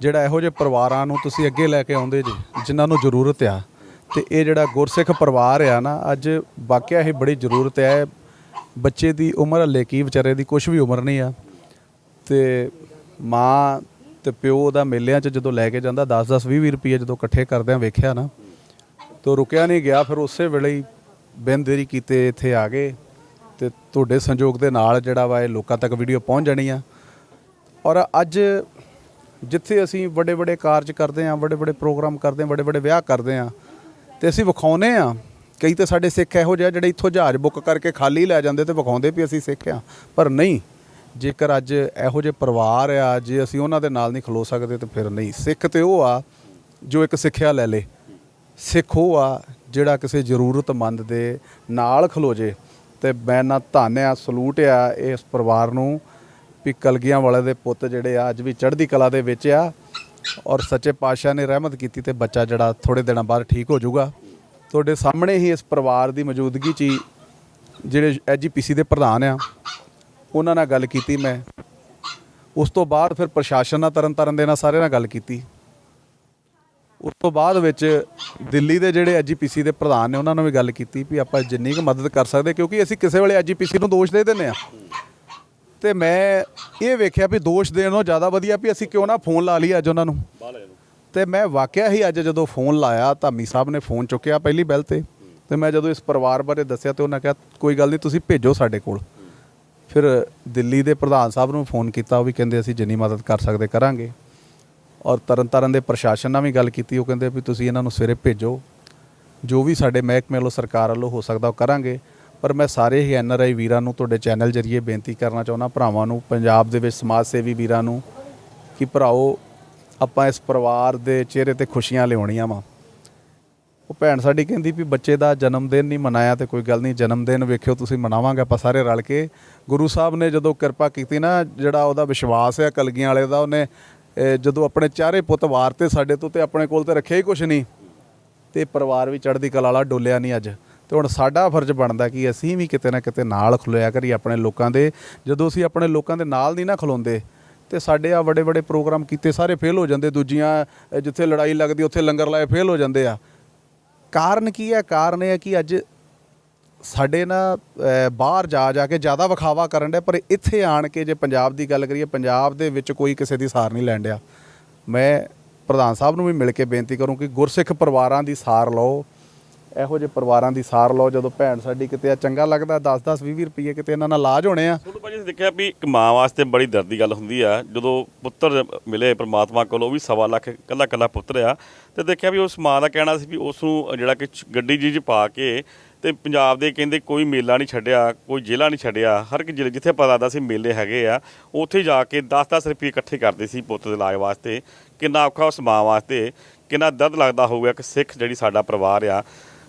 ਜਿਹੜਾ ਇਹੋ ਜਿਹੇ ਪਰਿਵਾਰਾਂ ਨੂੰ ਤੁਸੀਂ ਅੱਗੇ ਲੈ ਕੇ ਆਉਂਦੇ ਜੀ, ਜਿਨ੍ਹਾਂ ਨੂੰ ਜ਼ਰੂਰਤ ਆ, ਤੇ ਇਹ ਜਿਹੜਾ ਗੁਰਸਿੱਖ ਪਰਿਵਾਰ ਆ ਨਾ, ਅੱਜ ਵਾਕਿਆ ਇਹ ਬੜੀ ਜ਼ਰੂਰਤ ਹੈ ਬੱਚੇ ਦੀ ਉਮਰ ਹਲੇ ਕੀ ਵਿਚਾਰੇ ਦੀ ਕੁਝ ਵੀ ਉਮਰ ਨਹੀਂ ਆ। ਤੇ ਮਾਂ ਤੇ ਪਿਓ ਦਾ ਮੇਲਿਆਂ 'ਚ ਜਦੋਂ ਲੈ ਕੇ ਜਾਂਦਾ 10 10 20 20 ਰੁਪਏ ਜਦੋਂ ਇਕੱਠੇ ਕਰਦਿਆਂ ਵੇਖਿਆ ਨਾ, ਤੋ ਰੁਕਿਆ ਨਹੀਂ ਗਿਆ, ਫਿਰ ਉਸੇ ਵੇਲੇ ਹੀ ਬਿਨ ਦੇਰੀ ਕੀਤੇ ਇੱਥੇ ਆ ਗਏ, ਤੇ ਤੁਹਾਡੇ ਸੰਯੋਗ ਦੇ ਨਾਲ ਜਿਹੜਾ ਵਾ ਇਹ ਲੋਕਾਂ ਤੱਕ ਵੀਡੀਓ ਪਹੁੰਚ ਜਾਣੀ ਆ। ਔਰ ਅੱਜ ਜਿੱਥੇ ਅਸੀਂ ਵੱਡੇ ਵੱਡੇ ਕਾਰਜ ਕਰਦੇ ਆ ਵੱਡੇ ਵੱਡੇ ਪ੍ਰੋਗਰਾਮ ਕਰਦੇ ਆ ਵੱਡੇ ਵੱਡੇ ਵਿਆਹ ਕਰਦੇ ਆ ਤੇ ਅਸੀਂ ਵਿਖਾਉਨੇ ਆ ਕਈ ਤਾਂ ਸਾਡੇ ਸਿੱਖ ਇਹੋ ਜਿਹੇ ਆ ਜਿਹੜੇ ਇੱਥੋਂ ਜਹਾਜ਼ ਬੁੱਕ ਕਰਕੇ ਖਾਲੀ ਲੈ ਜਾਂਦੇ ਤੇ ਵਿਖਾਉਂਦੇ ਵੀ ਅਸੀਂ ਸਿੱਖ ਆ ਪਰ ਨਹੀਂ, ਜੇਕਰ ਅੱਜ ਇਹੋ ਜਿਹੇ ਪਰਿਵਾਰ ਆ, ਜੇ ਅਸੀਂ ਉਹਨਾਂ ਦੇ ਨਾਲ ਨਹੀਂ ਖਲੋ ਸਕਦੇ ਤੇ ਫਿਰ ਨਹੀਂ। ਸਿੱਖ ਤੇ ਉਹ ਆ ਜੋ ਇੱਕ ਸਿੱਖਿਆ ਲੈ ਲੇ। ਸਿੱਖ ਉਹ ਆ ਜਿਹੜਾ ਕਿਸੇ ਜ਼ਰੂਰਤਮੰਦ ਦੇ ਨਾਲ ਖਲੋ ਜੇ। ਤੇ ਮੈਂ ਨਾ ਧੰਨ ਆ, ਸਲੂਟ ਆ ਇਸ ਪਰਿਵਾਰ ਨੂੰ। ਵੀ ਕਲਗੀਆਂ ਵਾਲੇ ਦੇ ਪੁੱਤ ਜਿਹੜੇ ਆ, ਅੱਜ ਵੀ ਚੜ੍ਹਦੀ ਕਲਾ ਦੇ ਵਿੱਚ ਆ ਔਰ ਸੱਚੇ ਪਾਤਸ਼ਾਹ ਨੇ ਰਹਿਮਤ ਕੀਤੀ ਤੇ ਬੱਚਾ ਜਿਹੜਾ ਥੋੜੇ ਦਿਨਾਂ ਬਾਅਦ ਠੀਕ ਹੋ ਜਾਊਗਾ। ਤੁਹਾਡੇ ਸਾਹਮਣੇ ਹੀ ਇਸ ਪਰਿਵਾਰ ਦੀ ਮੌਜੂਦਗੀ 'ਚ ਹੀ ਜਿਹੜੇ ਐਜੀਪੀਸੀ ਦੇ ਪ੍ਰਧਾਨ ਆ, ਉਹਨਾਂ ਨਾਲ ਗੱਲ ਕੀਤੀ ਮੈਂ। ਉਸ ਤੋਂ ਬਾਅਦ ਫਿਰ ਪ੍ਰਸ਼ਾਸਨ ਨਾਲ ਤਰਨ ਤਾਰਨ ਦੇ ਨਾਲ ਸਾਰਿਆਂ ਨਾਲ ਗੱਲ ਕੀਤੀ। ਉਸ ਤੋਂ ਬਾਅਦ ਵਿੱਚ ਦਿੱਲੀ ਦੇ ਜਿਹੜੇ ਐਜੀਪੀਸੀ ਦੇ ਪ੍ਰਧਾਨ ਨੇ, ਉਹਨਾਂ ਨਾਲ ਵੀ ਗੱਲ ਕੀਤੀ ਵੀ ਆਪਾਂ ਜਿੰਨੀ ਕੁ ਮਦਦ ਕਰ ਸਕਦੇ ਕਿਉਂਕਿ ਅਸੀਂ ਕਿਸੇ ਵੇਲੇ ਐਜੀਪੀਸੀ ਨੂੰ ਦੋਸ਼ ਦੇ ਦਿੰਦੇ ਆ। ਤੇ ਮੈਂ ਇਹ ਵੇਖਿਆ ਵੀ ਦੋਸ਼ ਦੇਣ ਨਾਲੋਂ ਜ਼ਿਆਦਾ ਵਧੀਆ ਵੀ ਅਸੀਂ ਕਿਉਂ ਨਾ ਫੋਨ ਲਾ ਲਈ ਅੱਜ ਉਹਨਾਂ ਨੂੰ। ਤੇ ਮੈਂ ਵਾਕਿਆ ਹੀ ਅੱਜ ਜਦੋਂ ਫੋਨ ਲਾਇਆ, ਧਾਮੀ ਸਾਹਿਬ ਨੇ ਫੋਨ ਚੁੱਕਿਆ ਪਹਿਲੀ ਬੈਲ ਤੇ। ਤੇ ਮੈਂ ਜਦੋਂ ਇਸ ਪਰਿਵਾਰ ਬਾਰੇ ਦੱਸਿਆ ਤੇ ਉਹਨਾਂ ਕਿਹਾ, ਕੋਈ ਗੱਲ ਨਹੀਂ, ਤੁਸੀਂ ਭੇਜੋ ਸਾਡੇ ਕੋਲ। ਫਿਰ ਦਿੱਲੀ ਦੇ ਪ੍ਰਧਾਨ ਸਾਹਿਬ ਨੂੰ ਫੋਨ ਕੀਤਾ, ਉਹ ਵੀ ਕਹਿੰਦੇ, ਅਸੀਂ ਜਿੰਨੀ ਮਦਦ ਕਰ ਸਕਦੇ ਕਰਾਂਗੇ। ਔਰ ਤਰਨਤਾਰਨ ਦੇ ਪ੍ਰਸ਼ਾਸਨ ਨਾਲ ਵੀ ਗੱਲ ਕੀਤੀ, ਉਹ ਕਹਿੰਦੇ ਵੀ ਤੁਸੀਂ ਇਹਨਾਂ ਨੂੰ ਸਵੇਰੇ ਭੇਜੋ। ਜੋ ਵੀ ਸਾਡੇ ਮਹਿਕਮੇ ਵੱਲੋਂ ਸਰਕਾਰ ਵੱਲੋਂ ਹੋ ਸਕਦਾ ਉਹ ਕਰਾਂਗੇ। ਪਰ ਮੈਂ ਸਾਰੇ ਹੀ ਐਨ ਆਰ ਆਈ ਵੀਰਾਂ ਨੂੰ ਤੁਹਾਡੇ ਚੈਨਲ ਜਰੀਏ ਬੇਨਤੀ ਕਰਨਾ ਚਾਹੁੰਦਾ, ਭਰਾਵਾਂ ਨੂੰ, ਪੰਜਾਬ ਦੇ ਵਿੱਚ ਸਮਾਜ ਸੇਵੀ ਵੀਰਾਂ ਨੂੰ, ਕਿ ਭਰਾਓ, ਆਪਾਂ ਇਸ ਪਰਿਵਾਰ ਦੇ ਚਿਹਰੇ ਤੇ ਖੁਸ਼ੀਆਂ ਲਿਆਉਣੀਆਂ ਵਾ। ਉਹ ਭੈਣ ਸਾਡੀ ਕਹਿੰਦੀ ਵੀ ਬੱਚੇ ਦਾ ਜਨਮ ਦਿਨ ਨਹੀਂ ਮਨਾਇਆ ਤੇ ਕੋਈ ਗੱਲ ਨਹੀਂ, ਜਨਮ ਦਿਨ ਵੇਖਿਓ ਤੁਸੀਂ ਮਨਾਵਾਂਗੇ ਆਪਾਂ ਸਾਰੇ ਰਲ ਕੇ। ਗੁਰੂ ਸਾਹਿਬ ਨੇ ਜਦੋਂ ਕਿਰਪਾ ਕੀਤੀ ਨਾ, ਜਿਹੜਾ ਉਹਦਾ ਵਿਸ਼ਵਾਸ ਹੈ ਕਲਗੀਆਂ ਵਾਲੇ ਦਾ, ਉਹਨੇ ਜਦੋਂ ਆਪਣੇ ਚਾਰੇ ਪੁੱਤ ਵਾਰ ਵਾਰਤੇ ਸਾਡੇ ਤੋਂ ਤੇ ਆਪਣੇ ਕੋਲ ਤੇ ਰੱਖਿਆ ਹੀ ਕੁਛ ਨਹੀਂ, ਤੇ ਪਰਿਵਾਰ ਵੀ ਚੜ੍ਹਦੀ ਕਲਾ ਵਾਲਾ ਡੋਲਿਆ ਨਹੀਂ ਅੱਜ। ਤੇ ਹੁਣ ਸਾਡਾ ਫਰਜ਼ ਬਣਦਾ ਕਿ ਅਸੀਂ ਵੀ ਕਿਤੇ ਨਾ ਕਿਤੇ ਨਾਲ ਖਲੋਇਆ ਕਰੀ ਆਪਣੇ ਲੋਕਾਂ ਦੇ। ਜਦੋਂ ਅਸੀਂ ਆਪਣੇ ਲੋਕਾਂ ਦੇ ਨਾਲ ਨਹੀਂ ਨਾ ਖਲੋਂਦੇ, ਤੇ ਸਾਡੇ ਆ ਵੱਡੇ ਵੱਡੇ ਪ੍ਰੋਗਰਾਮ ਕੀਤੇ, ਸਾਰੇ ਫੇਲ ਹੋ ਜਾਂਦੇ, ਦੂਜੀਆਂ ਜਿੱਥੇ ਲੜਾਈ ਲੱਗਦੀ, ਉੱਥੇ ਲੰਗਰ ਲਾਏ ਫੇਲ ਹੋ ਜਾਂਦੇ ਆ। ਕਾਰਨ ਕੀ ਹੈ? ਕਾਰਨ ਇਹ ਹੈ ਕਿ ਅੱਜ ਸਾਡੇ ਨਾ ਬਾਹਰ ਜਾ ਜਾ ਕੇ ਜ਼ਿਆਦਾ ਵਿਖਾਵਾ ਕਰਨ ਦੇ ਪਰ ਇੱਥੇ ਆਣ ਕੇ ਜੇ ਪੰਜਾਬ ਦੀ ਗੱਲ ਕਰੀਏ, ਪੰਜਾਬ ਦੇ ਵਿੱਚ ਕੋਈ ਕਿਸੇ ਦੀ ਸਾਰ ਨਹੀਂ ਲੈਣ ਡਿਆ। ਮੈਂ ਪ੍ਰਧਾਨ ਸਾਹਿਬ ਨੂੰ ਵੀ ਮਿਲ ਕੇ ਬੇਨਤੀ ਕਰੂੰ ਕਿ ਗੁਰਸਿੱਖ ਪਰਿਵਾਰਾਂ ਦੀ ਸਾਰ ਲਓ। ਇਹੋ ਜਿਹੇ ਪਰਿਵਾਰਾਂ ਦੀ ਸਾਰ ਲਓ, ਜਦੋਂ ਭੈਣ ਸਾਡੀ ਕਿਤੇ ਆ, ਚੰਗਾ ਲੱਗਦਾ 10 10 20 ਰੁਪਏ ਕਿਤੇ ਇਹਨਾਂ ਨਾਲ ਇਲਾਜ ਹੋਣੇ ਆ। ਤੁਹਾਨੂੰ ਭਾਜੀ ਦੇਖਿਆ ਵੀ ਇੱਕ ਮਾਂ ਵਾਸਤੇ ਬੜੀ ਦਰਦ ਦੀ ਗੱਲ ਹੁੰਦੀ ਆ। ਜਦੋਂ ਪੁੱਤਰ ਮਿਲੇ ਪ੍ਰਮਾਤਮਾ ਕੋਲ, ਉਹ ਵੀ ਸਵਾ ਲੱਖ ਕੱਲਾ ਕੱਲਾ ਪੁੱਤਰ ਆ, ਤੇ ਦੇਖਿਆ ਵੀ ਉਸ ਮਾਂ ਦਾ ਕਹਿਣਾ ਸੀ ਵੀ ਉਸ ਨੂੰ ਜਿਹੜਾ ਕਿ ਗੱਡੀ ਜੀ 'ਚ ਪਾ ਕੇ ਤੇ ਪੰਜਾਬ ਦੇ ਕਹਿੰਦੇ ਕੋਈ ਮੇਲਾ ਨਹੀਂ ਛੱਡਿਆ, ਕੋਈ ਜ਼ਿਲ੍ਹਾ ਨਹੀਂ ਛੱਡਿਆ, ਹਰ ਇੱਕ ਜ਼ਿਲ੍ਹੇ, ਜਿੱਥੇ ਪਤਾ ਲੱਗਦਾ ਸੀ ਮੇਲੇ ਹੈਗੇ ਆ, ਉੱਥੇ ਜਾ ਕੇ 10-10 ਰੁਪਏ ਇਕੱਠੇ ਕਰਦੇ ਸੀ ਪੁੱਤ ਦੇ ਇਲਾਜ ਵਾਸਤੇ। ਕਿੰਨਾ ਔਖਾ ਉਸ ਮਾਂ ਵਾਸਤੇ, ਕਿੰਨਾ ਦਰਦ ਲੱਗਦਾ ਹੋਊਗਾ ਕਿ ਸਿੱਖ ਜਿਹੜੀ ਸਾਡਾ ਪਰਿਵਾਰ ਆ।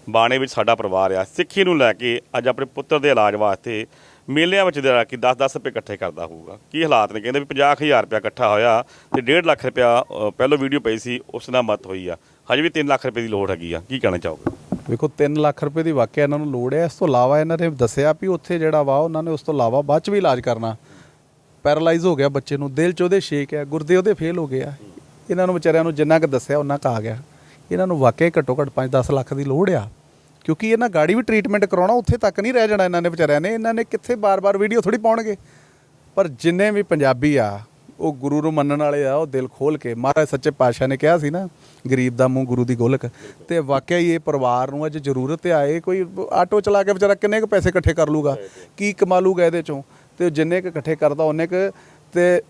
ਬਾਣੇ ਵਿੱਚ ਸਾਡਾ ਪਰਿਵਾਰ ਆ। ਸਿੱਖੀ ਨੂੰ ਲੈ ਕੇ ਅੱਜ ਆਪਣੇ ਪੁੱਤਰ ਦੇ ਇਲਾਜ ਵਾਸਤੇ ਮੇਲਿਆਂ ਵਿੱਚ ਜਿਹੜਾ ਕਿ 10-10 ਰੁਪਏ ਇਕੱਠੇ ਕਰਦਾ ਹੋਊਗਾ। ਕੀ ਹਾਲਾਤ ਨੇ? ਕਹਿੰਦੇ ਵੀ 50000 ਰੁਪਏ ਇਕੱਠਾ ਹੋਇਆ ਤੇ 1.5 ਲੱਖ ਰੁਪਇਆ ਅ, ਪਹਿਲੋਂ ਵੀਡੀਓ ਪਈ ਸੀ ਉਸ ਨਾਲ ਮਤ ਹੋਈ ਆ। ਹਜੇ ਵੀ 3 ਲੱਖ ਰੁਪਏ ਦੀ ਲੋੜ ਹੈਗੀ ਆ। ਕੀ ਕਹਿਣਾ ਚਾਹੋਗੇ? ਵੇਖੋ 3 ਲੱਖ ਰੁਪਏ ਦੀ ਵਾਕਿਆ ਇਹਨਾਂ ਨੂੰ ਲੋੜ ਹੈ। ਇਸ ਤੋਂ ਇਲਾਵਾ ਇਹਨਾਂ ਨੇ ਦੱਸਿਆ ਵੀ ਉੱਥੇ ਜਿਹੜਾ ਵਾ ਉਹਨਾਂ ਨੇ ਉਸ ਤੋਂ ਇਲਾਵਾ ਬਾਅਦ ਚ ਵੀ ਇਲਾਜ ਕਰਨਾ। ਪੈਰਾਲਾਈਜ਼ ਹੋ ਗਿਆ ਬੱਚੇ ਨੂੰ। ਦਿਲ ਚ ਉਹਦੇ ਸ਼ੇਕ ਹੈ ਗੁਰਦੇ ਉਹਦੇ ਫੇਲ ਹੋ ਗਏ ਆ। ਇਹਨਾਂ ਨੂੰ ਵਿਚਾਰਿਆਂ ਨੂੰ ਜਿੰਨਾ ਕੁ ਦੱਸਿਆ ਉਹਨਾਂ ਕੁ ਆ ਗਿਆ। ਇਹਨਾਂ ਨੂੰ ਵਾਕਿਆ ਹੀ ਘੱਟੋ ਘੱਟ 5-10 ਲੱਖ ਦੀ ਲੋੜ ਆ। ਕਿਉਂਕਿ ਇਹਨਾਂ ਗਾੜੀ ਵੀ ਟ੍ਰੀਟਮੈਂਟ ਕਰਾਉਣਾ, ਉੱਥੇ ਤੱਕ ਨਹੀਂ ਰਹਿ ਜਾਣਾ ਇਹਨਾਂ ਨੇ ਵਿਚਾਰਿਆਂ ਨੇ। ਇਹਨਾਂ ਨੇ ਕਿੱਥੇ ਬਾਰ-ਬਾਰ ਵੀਡੀਓ ਥੋੜੀ ਪਾਉਣਗੇ। ਪਰ ਜਿੰਨੇ ਵੀ ਪੰਜਾਬੀ ਆ, ਉਹ ਗੁਰੂ ਨੂੰ ਮੰਨਣ ਵਾਲੇ ਆ, ਉਹ ਦਿਲ ਖੋਲ ਕੇ। ਮਹਾਰਾਜ ਸੱਚੇ ਪਾਤਸ਼ਾਹ ਨੇ ਕਿਹਾ ਸੀ ਨਾ, ਗਰੀਬ ਦਾ ਮੂੰਹ ਗੁਰੂ ਦੀ ਗੋਲਕ। ਤੇ ਵਾਕਿਆ ਹੀ ਇਹ ਪਰਿਵਾਰ ਨੂੰ ਅੱਜ ਜ਼ਰੂਰਤ ਆ। ਇਹ ਕੋਈ ਆਟੋ ਚਲਾ ਕੇ ਵਿਚਾਰਾ ਕਿੰਨੇ ਕੁ ਪੈਸੇ ਇਕੱਠੇ ਕਰ ਲੂਗਾ? ਕੀ ਕਮਾ ਲੂਗਾ ਇਹਦੇ ਚੋਂ? ਤੇ ਜਿੰਨੇ ਕੁ ਇਕੱਠੇ ਕਰਦਾ, ਉਹਨੇ ਕੁ ਤੇ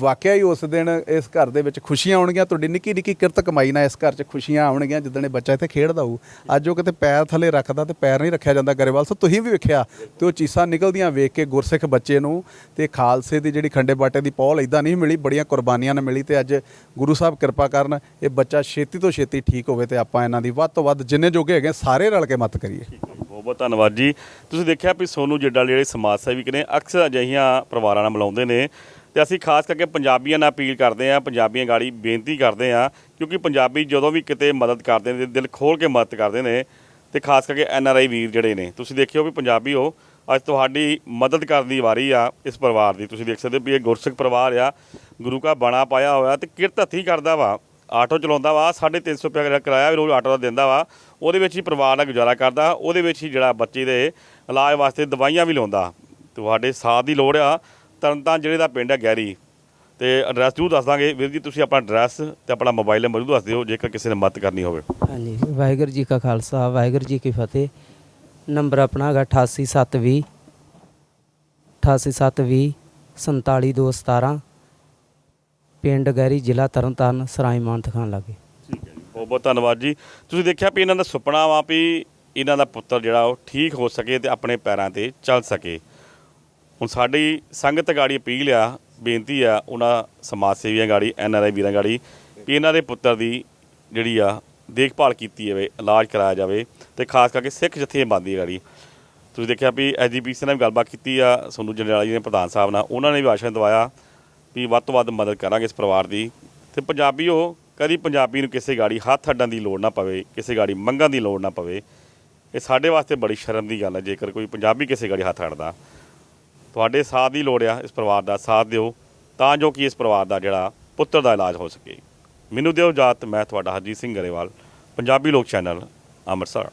ਵਾਕਿਆ ਹੀ ਉਸ ਦਿਨ ਇਸ ਘਰ ਦੇ ਵਿੱਚ ਖੁਸ਼ੀਆਂ ਆਉਣਗੀਆਂ, ਤੁਹਾਡੀ ਨਿੱਕੀ ਨਿੱਕੀ ਕਿਰਤ ਕਮਾਈ ਨਾਲ ਇਸ ਘਰ 'ਚ ਖੁਸ਼ੀਆਂ ਆਉਣਗੀਆਂ ਜਿੱਦਣ ਇਹ ਬੱਚਾ ਇੱਥੇ ਖੇਡਦਾ ਹੋਊ। ਅੱਜ ਉਹ ਕਿਤੇ ਪੈਰ ਥੱਲੇ ਰੱਖਦਾ ਤੇ ਪੈਰ ਨਹੀਂ ਰੱਖਿਆ ਜਾਂਦਾ ਗਰੇਵਾਲ। ਸੋ ਤੁਸੀਂ ਵੀ ਵੇਖਿਆ ਤੇ ਉਹ ਚੀਸਾਂ ਨਿਕਲਦੀਆਂ ਵੇਖ ਕੇ ਗੁਰਸਿੱਖ ਬੱਚੇ ਨੂੰ ਤੇ ਖਾਲਸੇ ਦੀ ਜਿਹੜੀ ਖੰਡੇ ਬਾਟੇ ਦੀ ਪੌਲ ਇਦਾਂ ਨਹੀਂ ਮਿਲੀ, ਬੜੀਆਂ ਕੁਰਬਾਨੀਆਂ ਨਾਲ ਮਿਲੀ ਤੇ ਅੱਜ ਗੁਰੂ ਸਾਹਿਬ ਕਿਰਪਾ ਕਰਨ ਇਹ ਬੱਚਾ ਛੇਤੀ ਤੋਂ ਛੇਤੀ ਠੀਕ ਹੋਵੇ ਤੇ ਆਪਾਂ ਇਹਨਾਂ ਦੀ ਵੱਧ ਤੋਂ ਵੱਧ ਜਿੰਨੇ ਜੋਗੇ ਹੈਗੇ ਸਾਰੇ ਰਲ ਕੇ ਮਤ ਕਰੀਏ। ਬਹੁਤ ਬਹੁਤ ਧੰਨਵਾਦ ਜੀ। ਤੁਸੀਂ ਦੇਖਿਆ ਵੀ ਸੋਨੂ ਜਿੱਡਾਲ ਜਿਹੜੇ ਸਮਾਜ ਸੇਵਕ ਨੇ ਅਕਸਰ ਅਜਿਹੀਆਂ ਪਰਿਵਾਰਾਂ ਨਾਲ ਮਿਲਾਉਂਦੇ ਨੇ। ਤੇ ਅਸੀਂ ਖਾਸ ਕਰਕੇ ਪੰਜਾਬੀਆਂ ਨਾਲ ਅਪੀਲ ਕਰਦੇ ਆਂ ਪੰਜਾਬੀਆਂ ਗਾੜੀ ਬੇਨਤੀ ਕਰਦੇ ਆਂ ਕਿਉਂਕਿ ਪੰਜਾਬੀ ਜਦੋਂ ਵੀ ਕਿਤੇ ਮਦਦ ਕਰਦੇ ਨੇ, ਦਿਲ ਖੋਲ ਕੇ ਮਦਦ ਕਰਦੇ ਨੇ, ਤੇ ਖਾਸ ਕਰਕੇ ਐਨ ਆਰ ਆਈ ਵੀਰ ਜਿਹੜੇ ਨੇ, ਤੁਸੀਂ ਦੇਖਿਓ ਵੀ ਪੰਜਾਬੀ ਹੋ ਅੱਜ ਤੁਹਾਡੀ ਮਦਦ ਕਰਨ ਦੀ ਵਾਰੀ ਆ ਇਸ ਪਰਿਵਾਰ ਦੀ। ਤੁਸੀਂ ਦੇਖ ਸਕਦੇ ਹੋ ਵੀ ਇਹ ਗੁਰਸਿੱਖ ਪਰਿਵਾਰ ਆ, ਗੁਰੂ ਕਾ ਬਾਣਾ ਪਾਇਆ ਹੋਇਆ ਤੇ ਕਿਰਤ ਹੱਥੀਂ ਕਰਦਾ ਵਾ, ਆਟੋ ਚਲਾਉਂਦਾ ਵਾ 350 ਰੁਪਏ ਦਾ ਕਿਰਾਇਆ ਵੀ ਰੋਜ਼ ਆਟੋ ਦਾ ਦਿੰਦਾ ਵਾ, ਉਹਦੇ ਵਿੱਚ ਹੀ ਪਰਿਵਾਰ ਦਾ ਗੁਜ਼ਾਰਾ ਕਰਦਾ, ਉਹਦੇ ਵਿੱਚ ਹੀ ਜਿਹੜਾ ਬੱਚੇ ਦੇ ਇਲਾਜ ਵਾਸਤੇ ਦਵਾਈਆਂ ਵੀ ਲਾਉਂਦਾ ਤੁਹਾਡੇ ਸਾਥ ਦੀ ਲੋੜ ਆ ਤਰਨਤਾਰਨ ਜ਼ਿਲ੍ਹੇ ਦਾ ਪਿੰਡ ਹੈ ਗੈਰੀ ਤੇ ਐਡਰੈਸ ਜ਼ਰੂਰ ਦੱਸ ਦਾਂਗੇ। ਵੀਰ ਜੀ ਤੁਸੀਂ ਆਪਣਾ ਐਡਰੈਸ ਤੇ ਆਪਣਾ ਮੋਬਾਈਲ ਨੰਬਰ ਜ਼ਰੂਰ ਦੱਸ ਦਿਓ ਜੇਕਰ ਕਿਸੇ ਨੇ ਮਦਦ ਕਰਨੀ ਹੋਵੇ। ਹਾਂਜੀ ਵਾਹਿਗੁਰੂ ਜੀ ਕਾ ਖਾਲਸਾ ਵਾਹਿਗੁਰੂ ਜੀ ਕੀ ਫਤਿਹ। ਨੰਬਰ ਆਪਣਾ ਹੈਗਾ 88720 88720 47217 ਪਿੰਡ ਗਹਿਰੀ ਜ਼ਿਲ੍ਹਾ ਤਰਨਤਾਰਨ ਸਰਾਈ ਮਾਨਤ ਖਾਨ ਲਾਗੇ। ਠੀਕ ਹੈ ਜੀ ਬਹੁਤ ਬਹੁਤ ਧੰਨਵਾਦ ਜੀ। ਤੁਸੀਂ ਦੇਖਿਆ ਵੀ ਇਹਨਾਂ ਦਾ ਸੁਪਨਾ ਵਾ ਵੀ ਇਹਨਾਂ ਦਾ ਪੁੱਤਰ ਜਿਹੜਾ ਉਹ ਠੀਕ ਹੋ ਸਕੇ ਤੇ ਆਪਣੇ ਪੈਰਾਂ ਤੇ ਚੱਲ ਸਕੇ। ਹੁਣ ਸਾਡੀ ਸੰਗਤ ਗਾੜੀ ਅਪੀਲ ਆ, ਬੇਨਤੀ ਆ, ਉਹਨਾਂ ਸਮਾਜ ਸੇਵੀਆਂ ਗਾੜੀ, ਐਨ ਆਰ ਆਈ ਵੀਰਾਂ ਗਾੜੀ ਵੀ ਇਹਨਾਂ ਦੇ ਪੁੱਤਰ ਦੀ ਜਿਹੜੀ ਆ ਦੇਖਭਾਲ ਕੀਤੀ ਜਾਵੇ, ਇਲਾਜ ਕਰਾਇਆ ਜਾਵੇ ਤੇ ਖਾਸ ਕਰਕੇ ਸਿੱਖ ਜਥੇਬੰਦੀ ਗਾੜੀ। ਤੁਸੀਂ ਦੇਖਿਆ ਵੀ ਐਜੀਪੀਸੀ ਨਾਲ ਵੀ ਗੱਲਬਾਤ ਕੀਤੀ ਆ, ਸੋਨੂੰ ਜੰਡਿਆਲਾ ਜੀ ਨੇ ਪ੍ਰਧਾਨ ਸਾਹਿਬ ਨਾਲ, ਉਹਨਾਂ ਨੇ ਵੀ ਆਸ਼ਾ ਦਵਾਇਆ ਵੀ ਵੱਧ ਤੋਂ ਵੱਧ ਮਦਦ ਕਰਾਂਗੇ ਇਸ ਪਰਿਵਾਰ ਦੀ। ਤੇ ਪੰਜਾਬੀ ਉਹ ਕਦੀ ਪੰਜਾਬੀ ਨੂੰ ਕਿਸੇ ਗਾੜੀ ਹੱਥ ਅੱਡਣ ਦੀ ਲੋੜ ਨਾ ਪਵੇ, ਕਿਸੇ ਗਾੜੀ ਮੰਗਣ ਦੀ ਲੋੜ ਨਾ ਪਵੇ। ਇਹ ਸਾਡੇ ਵਾਸਤੇ ਬੜੀ ਸ਼ਰਮ ਦੀ ਗੱਲ ਹੈ ਜੇਕਰ ਕੋਈ ਪੰਜਾਬੀ ਕਿਸੇ ਗਾੜੀ ਹੱਥ ਅੱਡਦਾ। ਤੁਹਾਡੇ ਸਾਥ ਦੀ ਲੋੜ ਆ ਇਸ ਪਰਿਵਾਰ ਦਾ ਸਾਥ ਦਿਓ, ਤਾਂ ਜੋ ਕਿ ਇਸ ਪਰਿਵਾਰ ਦਾ ਜਿਹੜਾ ਪੁੱਤਰ ਦਾ ਇਲਾਜ ਹੋ ਸਕੇ। ਮੈਨੂੰ ਦਿਓ ਜਾਤ ਮੈਂ ਤੁਹਾਡਾ ਹਰਜੀਤ ਸਿੰਘ ਗਰੇਵਾਲ, ਪੰਜਾਬੀ ਲੋਕ ਚੈਨਲ, ਅੰਮ੍ਰਿਤਸਰ।